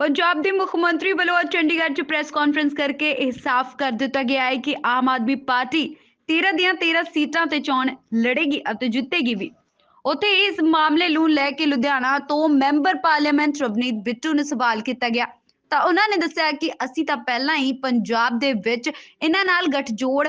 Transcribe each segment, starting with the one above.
ਪੰਜਾਬ ਦੇ ਮੁੱਖ ਮੰਤਰੀ ਵੱਲੋਂ ਅੱਜ ਚੰਡੀਗੜ੍ਹ 'ਚ ਪ੍ਰੈਸ ਕਾਨਫਰੰਸ ਕਰਕੇ ਇਹ ਸਾਫ਼ ਕਰ ਦਿੱਤਾ ਗਿਆ ਹੈ ਕਿ ਆਮ ਆਦਮੀ ਪਾਰਟੀ 13 ਦੀਆਂ 13 ਸੀਟਾਂ ਤੇ ਚੋਣ ਲੜੇਗੀ ਅਤੇ ਜਿੱਤੇਗੀ ਵੀ। ਉੱਥੇ ਇਸ ਮਾਮਲੇ ਨੂੰ ਲੈ ਕੇ ਲੁਧਿਆਣਾ ਤੋਂ ਮੈਂਬਰ ਪਾਰਲੀਮੈਂਟ ਰਵਨੀਤ ਬਿੱਟੂ ਨੂੰ ਸਵਾਲ ਕੀਤਾ ਗਿਆ। ਤਾਂ ਉਹਨਾਂ ਨੇ ਦੱਸਿਆ ਕਿ ਅਸੀਂ ਤਾਂ ਪਹਿਲਾਂ ਹੀ ਪੰਜਾਬ ਦੇ ਵਿੱਚ ਇਹਨਾਂ ਨਾਲ ਗਠਜੋੜ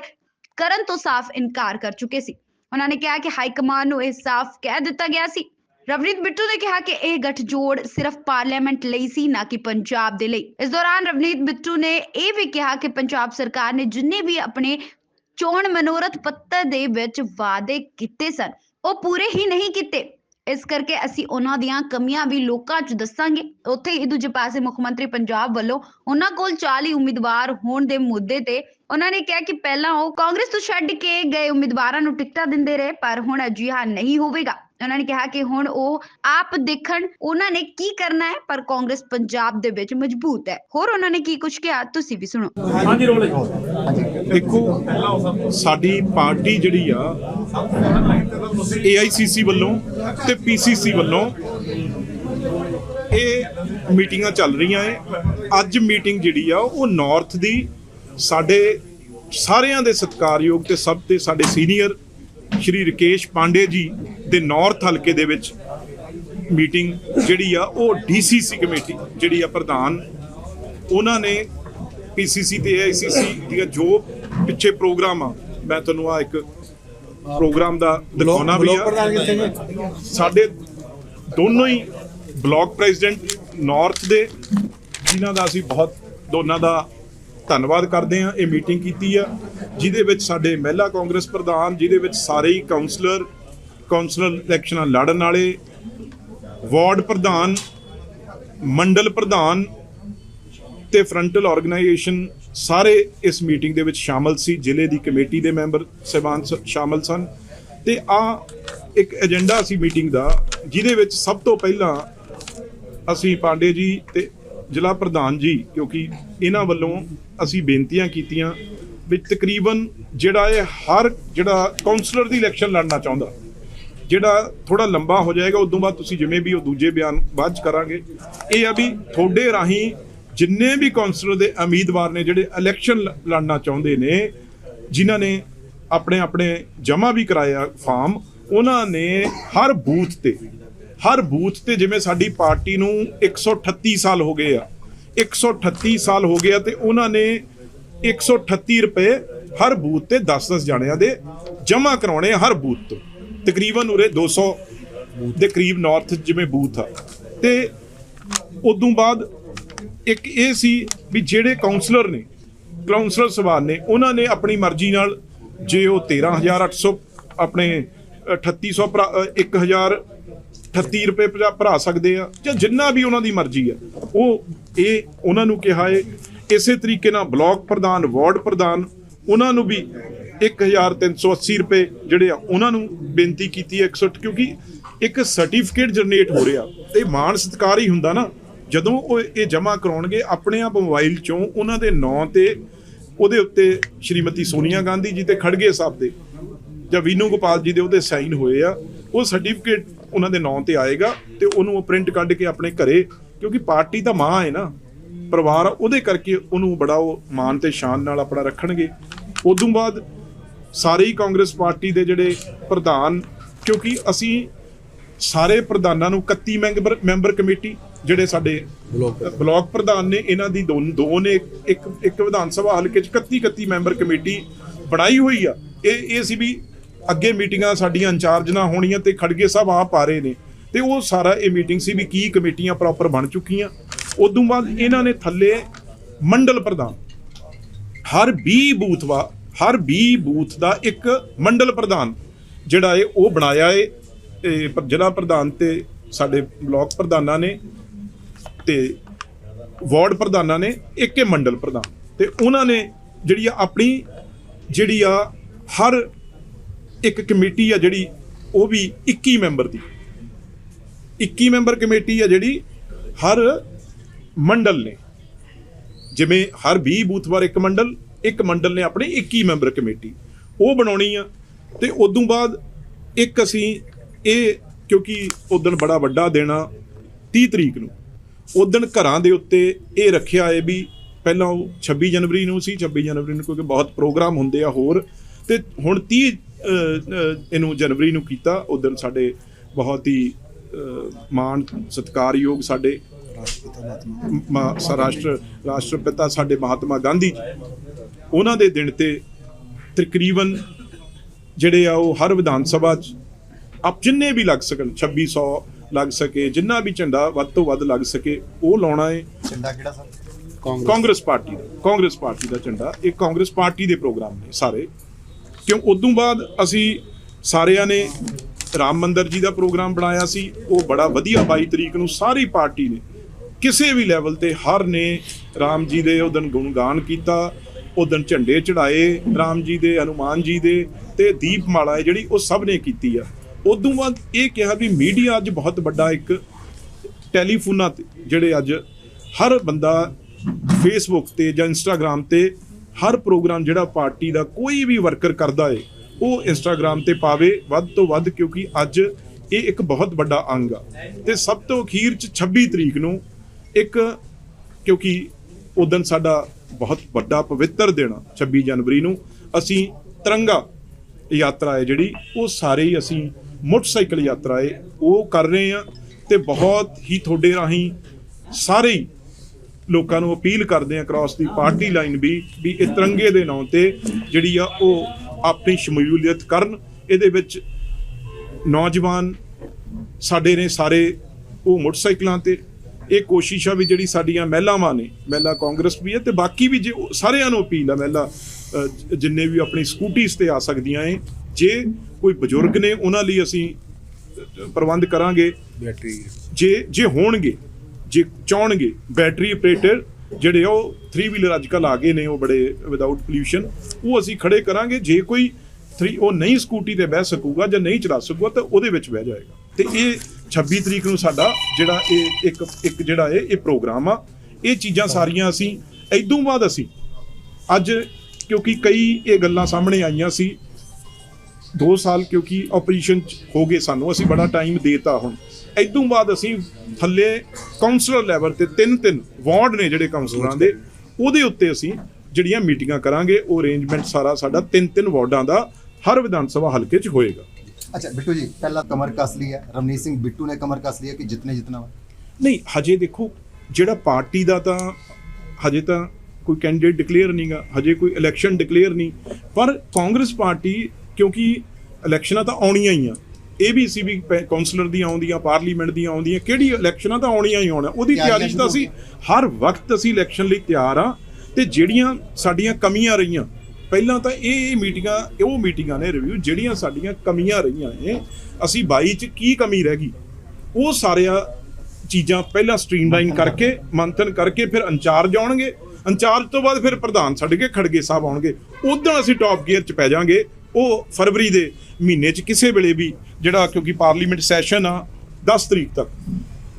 ਕਰਨ ਤੋਂ ਸਾਫ਼ ਇਨਕਾਰ ਕਰ ਚੁੱਕੇ ਸੀ। ਉਹਨਾਂ ਨੇ ਕਿਹਾ ਕਿ ਹਾਈ ਕਮਾਂਡ ਨੂੰ ਇਹ ਸਾਫ਼ ਕਹਿ ਦਿੱਤਾ ਗਿਆ ਸੀ ਰਵਨੀਤ ਬਿੱਟੂ ਨੇ ਕਿਹਾ ਕਿ ਇਹ ਗੱਠਜੋੜ ਸਿਰਫ ਪਾਰਲੀਮੈਂਟ ਲਈ ਸੀ, ਨਾ ਕਿ ਪੰਜਾਬ ਦੇ ਲਈ। ਇਸ ਦੌਰਾਨ ਰਵਨੀਤ ਬਿੱਟੂ ਨੇ ਇਹ ਵੀ ਕਿਹਾ ਕਿ ਪੰਜਾਬ ਸਰਕਾਰ ਨੇ ਜਿੰਨੇ ਵੀ ਆਪਣੇ ਚੋਣ ਮਨੋਰਥ ਪੱਤਰ ਦੇ ਵਿੱਚ ਵਾਅਦੇ ਕੀਤੇ ਸਨ, ਉਹ ਪੂਰੇ ਹੀ ਨਹੀਂ ਕੀਤੇ। ਇਸ ਕਰਕੇ ਅਸੀਂ ਉਹਨਾਂ ਦੀਆਂ ਕਮੀਆਂ ਵੀ ਲੋਕਾਂ 'ਚ ਦੱਸਾਂਗੇ। ਉੱਥੇ ਹੀ ਦੂਜੇ ਪਾਸੇ ਮੁੱਖ ਮੰਤਰੀ ਪੰਜਾਬ ਵੱਲੋਂ ਉਹਨਾਂ ਕੋਲ 40 ਉਮੀਦਵਾਰ ਹੋਣ ਦੇ ਮੁੱਦੇ ਤੇ ਉਹਨਾਂ ਨੇ ਕਿਹਾ ਕਿ ਪਹਿਲਾਂ ਉਹ ਕਾਂਗਰਸ ਤੋਂ ਛੱਡ ਕੇ ਗਏ ਉਮੀਦਵਾਰਾਂ ਨੂੰ ਟਿਕਟਾਂ ਦਿੰਦੇ ਰਹੇ, ਪਰ ਹੁਣ ਅਜਿਹਾ ਨਹੀਂ ਹੋਵੇਗਾ। ਉਹਨਾਂ ਨੇ ਕਿਹਾ ਕਿ ਹੁਣ ਉਹ ਆਪ ਦੇਖਣ ਉਹਨਾਂ ਨੇ ਕੀ ਕਰਨਾ ਹੈ ਪਰ ਕਾਂਗਰਸ ਪੰਜਾਬ ਦੇ ਵਿੱਚ ਮਜ਼ਬੂਤ ਹੈ। ਹੋਰ ਉਹਨਾਂ ਨੇ ਕੀ ਕੁਝ ਕਿਹਾ ਤੁਸੀਂ ਵੀ ਸੁਣੋ। ਹਾਂਜੀ ਰੋਲ ਹੈ ਦੇਖੋ ਸਾਡੀ ਪਾਰਟੀ ਜਿਹੜੀ ਆ AICC ਵੱਲੋਂ ਤੇ PCC ਵੱਲੋਂ ਇਹ ਮੀਟਿੰਗਾਂ ਚੱਲ ਰਹੀਆਂ ਏ। ਅੱਜ ਮੀਟਿੰਗ ਜਿਹੜੀ ਆ ਉਹ ਨਾਰਥ ਦੀ ਸਾਡੇ ਸਾਰਿਆਂ ਦੇ ਸਤਿਕਾਰਯੋਗ ਤੇ ਸਭ ਤੇ ਸਾਡੇ ਸੀਨੀਅਰ ਸ਼੍ਰੀ ਰਕੇਸ਼ ਪਾਂਡੇ ਜੀ ਦੇ ਨਾਰਥ ਹਲਕੇ ਦੇ ਵਿੱਚ ਮੀਟਿੰਗ ਜਿਹੜੀ ਆ ਉਹ DCC ਕਮੇਟੀ ਜਿਹੜੀ ਆ ਪ੍ਰਧਾਨ ਉਹਨਾਂ ਨੇ PCC ਤੇ AICC ਦੀਆਂ ਜੋ ਪਿੱਛੇ ਪ੍ਰੋਗਰਾਮ ਆ ਮੈਂ ਤੁਹਾਨੂੰ ਆ ਇੱਕ ਪ੍ਰੋਗਰਾਮ ਦਾ ਦਿਖਾਉਣਾ ਵੀ ਆ। ਸਾਡੇ ਦੋਨੋਂ ਹੀ ਬਲਾਕ ਪ੍ਰੈਜ਼ੀਡੈਂਟ ਨਾਰਥ ਦੇ ਜਿਨ੍ਹਾਂ ਦਾ ਅਸੀਂ ਬਹੁਤ ਦੋਨਾਂ ਦਾ ਧੰਨਵਾਦ ਕਰਦੇ ਹਾਂ, ਇਹ ਮੀਟਿੰਗ ਕੀਤੀ ਆ, ਜਿਹਦੇ ਵਿੱਚ ਸਾਡੇ ਮਹਿਲਾ ਕਾਂਗਰਸ ਪ੍ਰਧਾਨ, ਜਿਹਦੇ ਵਿੱਚ ਸਾਰੇ ਹੀ ਕਾਉਂਸਲਰ ਕਾਉਂਸਲਰ ਇਲੈਕਸ਼ਨਾਂ ਲੜਨ ਵਾਲੇ, ਵਾਰਡ ਪ੍ਰਧਾਨ, ਮੰਡਲ ਪ੍ਰਧਾਨ ਤੇ ਫਰੰਟਲ ਆਰਗੇਨਾਈਜੇਸ਼ਨ ਸਾਰੇ ਇਸ ਮੀਟਿੰਗ ਦੇ ਵਿੱਚ ਸ਼ਾਮਲ ਸੀ, ਜ਼ਿਲ੍ਹੇ ਦੀ ਕਮੇਟੀ ਦੇ ਮੈਂਬਰ ਸਹਿਬਾਨ ਸ- ਸ਼ਾਮਲ ਸਨ। ਤੇ ਆ ਇੱਕ ਏਜੰਡਾ ਸੀ ਮੀਟਿੰਗ ਦਾ, ਜਿਹਦੇ ਵਿੱਚ ਸਭ ਤੋਂ ਪਹਿਲਾਂ ਅਸੀਂ ਪਾਂਡੇ ਜੀ ਤੇ ਜ਼ਿਲ੍ਹਾ ਪ੍ਰਧਾਨ ਜੀ, ਕਿਉਂਕਿ ਇਹਨਾਂ ਵੱਲੋਂ ਅਸੀਂ ਬੇਨਤੀਆਂ ਕੀਤੀਆਂ ਵੀ ਤਕਰੀਬਨ ਜਿਹੜਾ ਇਹ ਹਰ ਜਿਹੜਾ ਕਾਉਂਸਲਰ ਦੀ ਇਲੈਕਸ਼ਨ ਲੜਨਾ ਚਾਹੁੰਦਾ, ਜਿਹੜਾ ਥੋੜਾ ਲੰਬਾ ਹੋ ਜਾਏਗਾ, ਉਦੋਂ ਬਾਅਦ ਤੁਸੀਂ ਜਿਵੇਂ ਵੀ ਉਹ ਦੂਜੇ ਬਿਆਨ ਬਾਅਦ ਚ ਕਰਾਂਗੇ। ਇਹ ਆ ਵੀ ਤੁਹਾਡੇ ਰਾਹੀਂ ਜਿੰਨੇ ਵੀ ਕਾਉਂਸਲਰ ਦੇ ਉਮੀਦਵਾਰ ਨੇ ਜਿਹੜੇ ਇਲੈਕਸ਼ਨ ਲ- ਲੜਨਾ ਚਾਹੁੰਦੇ ਨੇ, ਜਿਨ੍ਹਾਂ ਨੇ ਆਪਣੇ ਆਪਣੇ ਜਮ੍ਹਾਂ ਵੀ ਕਰਾਇਆ ਫਾਰਮ ਉਹਨਾਂ ਨੇ ਹਰ ਬੂਥ ਤੇ ਹਰ ਬੂਥ ਤੇ ਜਿਵੇਂ ਸਾਡੀ ਪਾਰਟੀ ਨੂੰ 138 ਸਾਲ ਹੋ ਗਏ ਆ 138 ਸਾਲ ਹੋ ਗਏ ਆ ਤੇ ਉਹਨਾਂ ਨੇ 138 ਰੁਪਏ ਹਰ ਬੂਥ ਤੇ 10-10 ਜਾਣਿਆਂ ਦੇ ਜਮ੍ਹਾਂ ਕਰਾਉਣੇ ਆ ਹਰ ਬੂਥ ਤੋਂ। ਤਕਰੀਬਨ ਉਰੇ 200 ਦੇ ਕਰੀਬ ਨਾਰਥ ਜਿਵੇਂ ਬੂਥ ਆ। ਤੇ ਉਦੋਂ ਬਾਅਦ ਇੱਕ ਇਹ ਸੀ ਵੀ ਜਿਹੜੇ ਕਾਉਂਸਲਰ ਨੇ ਕਾਉਂਸਲਰ ਸਵਾਲ ਨੇ ਉਹਨਾਂ ਨੇ ਆਪਣੀ ਮਰਜ਼ੀ ਨਾਲ ਜੇ ਉਹ 13800 ਆਪਣੇ 3800 ਭਰਾ- ਅ, 1000 38 ਰੁਪਏ ਭਰਾ- ਭਰਾ ਸਕਦੇ ਆ ਜਾਂ ਜਿੰਨਾ ਵੀ ਉਹਨਾਂ ਦੀ ਮਰਜ਼ੀ ਆ। ਉਹ ਇਹ ਉਹਨਾਂ ਨੂੰ ਕਿਹਾ ਏ, ਇਸੇ ਤਰੀਕੇ ਨਾਲ ਬਲਾਕ ਪ੍ਰਧਾਨ, ਵਾਰਡ ਪ੍ਰਧਾਨ, ਉਹਨਾਂ ਨੂੰ ਵੀ 1380 ਰੁਪਏ ਜਿਹੜੇ ਆ, ਉਹਨਾਂ ਨੂੰ ਬੇਨਤੀ ਕੀਤੀ ਹੈ 160 ਕਿਉਂਕਿ ਇੱਕ ਸਰਟੀਫਿਕੇਟ ਜਨਰੇਟ ਹੋ ਰਿਹਾ। ਤੇ ਮਾਣ ਸਤਿਕਾਰ ਹੀ ਹੁੰਦਾ ਨਾ। ਜਦੋਂ ਉਹ ਇਹ ਜਮ੍ਹਾਂ ਕਰਾਉਣਗੇ, ਆਪਣੇ ਆਪ ਮੋਬਾਈਲ ਚੋਂ ਉਹਨਾਂ ਦੇ ਨਾਂ ਤੇ ਉਹਦੇ ਉੱਤੇ ਸ਼੍ਰੀਮਤੀ ਸੋਨੀਆ ਗਾਂਧੀ ਜੀ ਤੇ ਖੜਗੇ ਸਾਹਿਬ ਦੇ ਜਾਂ ਵੀਨੂ ਗੋਪਾਲ ਜੀ ਦੇ ਉਹਦੇ ਸਾਈਨ ਹੋਏ ਆ। ਉਹ ਸਰਟੀਫਿਕੇਟ ਉਹਨਾਂ ਦੇ ਨਾਂ ਤੇ ਆਏਗਾ ਤੇ ਉਹਨੂੰ ਉਹ ਪ੍ਰਿੰਟ ਕੱਢ ਕੇ ਆਪਣੇ ਘਰੇ ਕਿਉਂਕਿ ਪਾਰਟੀ ਤਾਂ ਮਾਂ ਹੈ ਨਾ ਪਰਿਵਾਰ ਉਹਦੇ ਕਰਕੇ ਉਹਨੂੰ ਬੜਾ ਉਹ ਮਾਣ ਤੇ ਸ਼ਾਨ ਨਾਲ ਆਪਣਾ ਰੱਖਣਗੇ। ਉਦੋਂ ਬਾਅਦ ਸਾਰੇ ਹੀ ਕਾਂਗਰਸ ਪਾਰਟੀ ਦੇ ਜਿਹੜੇ ਪ੍ਰਧਾਨ ਕਿਉਂਕਿ ਅਸੀਂ ਸਾਰੇ ਪ੍ਰਧਾਨਾਂ ਨੂੰ 31 ਮੈਂਬਰ ਮੈਂਬਰ ਕਮੇਟੀ ਜਿਹੜੇ ਸਾਡੇ ਬਲਾਕ ਪ੍ਰਧਾਨ। ਨੇ ਇਹਨਾਂ ਦੀ ਦੋ ਦੋ ਨੇ ਇੱਕ ਇੱਕ ਵਿਧਾਨ ਸਭਾ ਹਲਕੇ ਚ 31 31 ਮੈਂਬਰ ਕਮੇਟੀ ਬਣਾਈ ਹੋਈ ਆ। ਇਹ ਇਹ ਸੀ ਵੀ ਅੱਗੇ ਮੀਟਿੰਗਾਂ ਸਾਡੀਆਂ ਇੰਚਾਰਜ ਨਾ ਹੋਣੀਆਂ ਤੇ ਖੜਗੇ ਸਾਹਿਬ ਆਪ ਆ ਰਹੇ ਨੇ। ਤੇ ਉਹ ਸਾਰਾ ਇਹ ਮੀਟਿੰਗ ਸੀ ਵੀ ਕੀ ਕਮੇਟੀਆਂ ਪ੍ਰੋਪਰ ਬਣ ਚੁੱਕੀਆਂ। ਉਦੋਂ ਬਾਅਦ ਇਹਨਾਂ ਨੇ ਥੱਲੇ ਮੰਡਲ ਪ੍ਰਧਾਨ, ਹਰ 20 ਬੂਥ ਵਾ, ਹਰ 20 ਬੂਥ ਦਾ ਇੱਕ ਮੰਡਲ ਪ੍ਰਧਾਨ ਜਿਹੜਾ ਏ, ਉਹ ਬਣਾਇਆ ਏ। ਇਹ ਜ਼ਿਲ੍ਹਾ ਪ੍ਰਧਾਨ ਤੇ ਸਾਡੇ ਬਲਾਕ ਪ੍ਰਧਾਨਾਂ ਨੇ ਤੇ ਵਾਰਡ ਪ੍ਰਧਾਨਾਂ ਨੇ, ਇੱਕ ਹੀ ਮੰਡਲ ਪ੍ਰਧਾਨ। ਤੇ ਉਹਨਾਂ ਨੇ ਜਿਹੜੀ ਆ ਆਪਣੀ, ਜਿਹੜੀ ਆ ਹਰ ਇੱਕ ਕਮੇਟੀ ਆ ਜਿਹੜੀ ਉਹ ਵੀ 21 ਮੈਂਬਰ ਦੀ। 21 ਮੈਂਬਰ ਕਮੇਟੀ ਆ ਜਿਹੜੀ ਹਰ ਮੰਡਲ ਨੇ। ਜਿਵੇਂ ਹਰ 20 ਬੂਥ ਵਾਰ ਇੱਕ ਮੰਡਲ ਇੱਕ ਮੰਡਲ ਨੇ ਆਪਣੀ 21 ਮੈਂਬਰ ਕਮੇਟੀ। ਉਹ ਬਣਾਉਣੀ ਆ ਤੇ ਉਦੋਂ ਬਾਅਦ ਇੱਕ ਅਸੀਂ ਇਹ ਕਿਉਂਕਿ ਉਦੋਂ ਬੜਾ ਵੱਡਾ ਦੇਣਾ 30 ਤਰੀਕ ਨੂੰ। ਉਦਣ ਘਰਾਂ ਦੇ ਉੱਤੇ ਇਹ ਰੱਖਿਆ ਹੈ ਵੀ ਪਹਿਲਾਂ ਉਹ 26 ਜਨਵਰੀ ਨੂੰ ਸੀ 26 ਜਨਵਰੀ ਨੂੰ ਕਿਉਂਕਿ ਬਹੁਤ ਪ੍ਰੋਗਰਾਮ ਹੁੰਦੇ ਆ ਹੋਰ। ਤੇ ਹੁਣ 30 ਇਹਨੂੰ ਜਨਵਰੀ ਨੂੰ ਕੀਤਾ। ਉਦਣ ਸਾਡੇ ਬਹੁਤ ਹੀ ਮਾਣ ਸਤਿਕਾਰਯੋਗ ਸਾਡੇ ਰਾਸ਼ਟਰ ਰਾਸ਼ਟਰਪਿਤਾ ਸਾਡੇ ਮਹਾਤਮਾ ਗਾਂਧੀ ਜੀ। ਉਹਨਾਂ ਦੇ ਦਿਨ ਤੇ ਤਕਰੀਬਨ ਜਿਹੜੇ ਆ ਉਹ ਹਰ ਵਿਧਾਨ ਸਭਾ ਚ ਆਪ ਜਿੰਨੇ ਵੀ ਲੱਗ ਸਕਣ 2600 ਲੱਗ ਸਕੇ ਜਿੰਨਾ ਵੀ ਝੰਡਾ ਵੱਧ ਤੋਂ ਵੱਧ ਲੱਗ ਸਕੇ ਉਹ ਲਾਉਣਾ ਹੈ ਝੰਡਾ ਕਿਹੜਾ ਸਰ? ਕਾਂਗਰਸ ਪਾਰਟੀ ਦਾ ਕਾਂਗਰਸ ਪਾਰਟੀ ਦਾ ਝੰਡਾ। ਇਹ ਕਾਂਗਰਸ ਪਾਰਟੀ ਦੇ ਪ੍ਰੋਗਰਾਮ ਨੇ ਸਾਰੇ। ਕਿਉਂ? ਉਦੋਂ ਬਾਅਦ ਅਸੀਂ ਸਾਰਿਆਂ ਨੇ ਰਾਮ ਮੰਦਰ ਜੀ ਦਾ ਪ੍ਰੋਗਰਾਮ ਬਣਾਇਆ ਸੀ। ਉਹ ਬੜਾ ਵਧੀਆ 22 ਤਰੀਕ ਨੂੰ ਸਾਰੀ ਪਾਰਟੀ ਨੇ, ਕਿਸੇ ਵੀ ਲੈਵਲ ਤੇ ਹਰ ਨੇ ਰਾਮ ਜੀ ਦੇ ਉਹ ਦਿਨ ਗੁਣਗਾਨ ਕੀਤਾ, ਉਹ ਦਿਨ ਝੰਡੇ ਚੜਾਏ ਰਾਮ ਜੀ ਦੇ, ਹਨੂਮਾਨ ਜੀ ਦੇ ਤੇ ਦੀਪਮਾਲਾ ਹੈ ਜਿਹੜੀ ਉਹ ਸਭ ਨੇ ਕੀਤੀ ਆ। ਉਦੋਂ ਬਾਅਦ ਇਹ ਕਿਹਾ ਵੀ ਮੀਡੀਆ ਅੱਜ ਬਹੁਤ ਵੱਡਾ ਇੱਕ ਟੈਲੀਫੋਨਾਂ ਤੇ ਜਿਹੜੇ ਅੱਜ ਹਰ ਬੰਦਾ ਫੇਸਬੁੱਕ ਤੇ ਜਾਂ ਇੰਸਟਾਗ੍ਰam ਤੇ ਹਰ ਪ੍ਰੋਗਰਾਮ ਜਿਹੜਾ ਪਾਰਟੀ ਦਾ ਕੋਈ ਵੀ ਵਰਕਰ ਕਰਦਾ ਏ, ਉਹ ਇੰਸਟਾਗ੍ਰam ਤੇ ਪਾਵੇ ਵੱਧ ਤੋਂ ਵੱਧ, ਕਿਉਂਕਿ ਅੱਜ ਇਹ ਇੱਕ ਬਹੁਤ ਵੱਡਾ ਅੰਗ ਆ। ਤੇ ਸਭ ਤੋਂ ਅਖੀਰ ਚ 26 ਤਰੀਕ ਨੂੰ ਇੱਕ, ਕਿਉਂਕਿ ਉਦੋਂ ਸਾਡਾ ਬਹੁਤ ਵੱਡਾ ਪਵਿੱਤਰ ਦਿਨ ਆ 26 ਜਨਵਰੀ ਨੂੰ, ਅਸੀਂ ਤਿਰੰਗਾ ਯਾਤਰਾ ਹੈ ਜਿਹੜੀ, ਉਹ ਸਾਰੇ ਹੀ ਅਸੀਂ ਮੋਟਰਸਾਈਕਲ ਯਾਤਰਾ ਹੈ, ਉਹ ਕਰ ਰਹੇ ਆ ਤੇ ਬਹੁਤ ਹੀ ਤੁਹਾਡੇ ਰਾਹੀਂ ਸਾਰੇ ਹੀ ਲੋਕਾਂ ਨੂੰ ਅਪੀਲ ਕਰਦੇ ਆ ਕ੍ਰਾਸ ਦੀ ਪਾਰਟੀ ਲਾਈਨ ਵੀ ਵੀ ਇਹ ਤਿਰੰਗੇ ਦੇ ਨਾਂ ਤੇ ਜਿਹੜੀ ਆ ਉਹ ਆਪਣੀ ਸ਼ਮੂਲੀਅਤ ਕਰਨ। ਇਹਦੇ ਵਿੱਚ ਨੌਜਵਾਨ ਸਾਡੇ ਨੇ ਸਾਰੇ ਉਹ ਮੋਟਰਸਾਈਕਲਾਂ ਤੇ। ਇਹ ਕੋਸ਼ਿਸ਼ ਆ ਵੀ ਜਿਹੜੀ ਸਾਡੀਆਂ ਮਹਿਲਾਵਾਂ ਨੇ ਮਹਿਲਾ ਕਾਂਗਰਸ ਵੀ ਹੈ ਤੇ ਬਾਕੀ ਵੀ ਜੇ ਸਾਰਿਆਂ ਨੂੰ ਅਪੀਲ ਆ ਮਹਿਲਾ ਜਿੰਨੇ ਵੀ ਆਪਣੀ ਸਕੂਟੀਜ਼ ਤੇ ਆ ਸਕਦੀਆਂ ਏ ਜੇ ਕੋਈ ਬਜ਼ੁਰਗ ਨੇ ਉਹਨਾਂ ਲਈ ਅਸੀਂ ਪ੍ਰਬੰਧ ਕਰਾਂਗੇ। ਜੇ ਜੇ ਹੋਣਗੇ ਜੇ ਚਾਹਣਗੇ ਬੈਟਰੀ ਆਪਰੇਟਰ ਜਿਹੜੇ ਆ ਉਹ 3 ਵੀਲਰ ਅੱਜ ਕੱਲ ਆ ਗਏ ਨੇ ਉਹ ਬੜੇ ਵਿਦਆਊਟ ਪੋਲੂਸ਼ਨ ਉਹ ਅਸੀਂ ਖੜੇ ਕਰਾਂਗੇ, ਜੇ ਕੋਈ 3 ਉਹ ਨਹੀਂ ਸਕੂਟੀ ਤੇ ਬਹਿ ਸਕੂਗਾ ਜਾਂ ਨਹੀਂ ਚਲਾ ਸਕੂਗਾ ਤਾਂ ਉਹਦੇ ਵਿੱਚ ਬਹਿ ਜਾਏਗਾ। ਤੇ ਇਹ 26 ਤਰੀਕ ਨੂੰ ਸਾਡਾ ਜਿਹੜਾ ਇਹ ਇੱਕ ਇੱਕ ਜਿਹੜਾ ਇਹ ਇਹ ਪ੍ਰੋਗਰਾਮ ਆ। ਇਹ ਚੀਜ਼ਾਂ ਸਾਰੀਆਂ ਅਸੀਂ ਇਦੋਂ ਬਾਅਦ ਅਸੀਂ ਅੱਜ ਕਿਉਂਕਿ ਕਈ ਇਹ ਗੱਲਾਂ ਸਾਹਮਣੇ ਆਈਆਂ ਸੀ 2 ਸਾਲ ਕਿਉਂਕਿ ਆਪਰੇਸ਼ਨ ਹੋ ਗਏ ਸਾਨੂੰ, ਅਸੀਂ ਬੜਾ ਟਾਈਮ ਦੇਤਾ ਹੁਣ। ਇਦੋਂ ਬਾਅਦ ਅਸੀਂ ਥੱਲੇ ਕਾਉਂਸਲਰ ਲੈਵਲ ਤੇ ਤਿੰਨ ਤਿੰਨ ਵਾਰਡ ਨੇ ਜਿਹੜੇ ਕਾਉਂਸਲਰਾਂ ਦੇ ਉਹਦੇ ਉੱਤੇ ਅਸੀਂ ਜਿਹੜੀਆਂ ਮੀਟਿੰਗਾਂ ਕਰਾਂਗੇ ਉਹ ਅਰੇਂਜਮੈਂਟ ਸਾਰਾ ਸਾਡਾ ਤਿੰਨ ਤਿੰਨ ਵਾਰਡਾਂ ਦਾ ਹਰ ਵਿਧਾਨ ਸਭਾ ਹਲਕੇ 'ਚ ਹੋਏਗਾ। ਅੱਛਾ ਬਿੱਟੂ ਜੀ ਪਹਿਲਾਂ ਕਮਰ ਕਸ ਲਈ ਹੈ। ਰਮਨੀਤ ਸਿੰਘ ਬਿੱਟੂ ਨੇ ਕਮਰ ਕਸ ਲਈ ਹੈ ਕਿ ਜਿਤਨੇ ਜਿਤਨਾ ਵਾ ਨਹੀਂ ਹਜੇ ਦੇਖੋ ਜਿਹੜਾ ਪਾਰਟੀ ਦਾ ਤਾਂ ਹਜੇ ਤਾਂ ਕੋਈ ਕੈਂਡੀਡੇਟ ਡਿਕਲੇਅਰ ਨਹੀਂਗਾ ਹਜੇ ਕੋਈ ਇਲੈਕਸ਼ਨ ਡਿਕਲੇਅਰ ਨਹੀਂ ਪਰ ਕਾਂਗਰਸ ਪਾਰਟੀ ਕਿਉਂਕਿ ਇਲੈਕਸ਼ਨਾਂ ਤਾਂ ਆਉਣੀਆਂ ਹੀ ਆ। ਇਹ ਵੀ ਸੀ ਵੀ ਕਾਉਂਸਲਰ ਦੀਆਂ ਆਉਂਦੀਆਂ ਪਾਰਲੀਮੈਂਟ ਦੀਆਂ ਆਉਂਦੀਆਂ ਕਿਹੜੀ ਇਲੈਕਸ਼ਨਾਂ ਤਾਂ ਆਉਣੀਆਂ ਹੀ ਆਉਣਾ ਉਹਦੀ ਤਿਆਰੀ 'ਚ ਤਾਂ ਅਸੀਂ ਹਰ ਵਕਤ ਅਸੀਂ ਇਲੈਕਸ਼ਨ ਲਈ ਤਿਆਰ ਆ ਤੇ ਜਿਹੜੀਆਂ ਸਾਡੀਆਂ ਕਮੀਆਂ ਰਹੀਆਂ ਪਹਿਲਾਂ ਤਾਂ ਇਹ ਇਹ ਮੀਟਿੰਗਾਂ ਉਹ ਮੀਟਿੰਗਾਂ ਨੇ ਰਿਵਿਊ ਜਿਹੜੀਆਂ ਸਾਡੀਆਂ ਕਮੀਆਂ ਰਹੀਆਂ ਨੇ ਅਸੀਂ 22 ਚ ਕੀ ਕਮੀ ਰਹਿ ਗਈ? ਉਹ ਸਾਰਿਆਂ ਚੀਜ਼ਾਂ ਪਹਿਲਾਂ ਸਟ੍ਰੀਮਲਾਈਨ ਕਰਕੇ ਮੰਥਨ ਕਰਕੇ ਫਿਰ ਇੰਚਾਰਜ ਆਉਣਗੇ। ਇੰਚਾਰਜ ਤੋਂ ਬਾਅਦ ਫਿਰ ਪ੍ਰਧਾਨ ਛੱਡ ਕੇ ਖੜਗੇ ਸਾਹਿਬ ਆਉਣਗੇ। ਉਦੋਂ ਅਸੀਂ ਟੌਪ ਗੇਅਰ 'ਚ ਪੈ ਜਾਾਂਗੇ। ਉਹ ਫਰਵਰੀ ਦੇ ਮਹੀਨੇ 'ਚ ਕਿਸੇ ਵੇਲੇ ਵੀ ਜਿਹੜਾ ਕਿਉਂਕਿ ਪਾਰਲੀਮੈਂਟ ਸੈਸ਼ਨ ਆ 10 ਤਰੀਕ ਤੱਕ।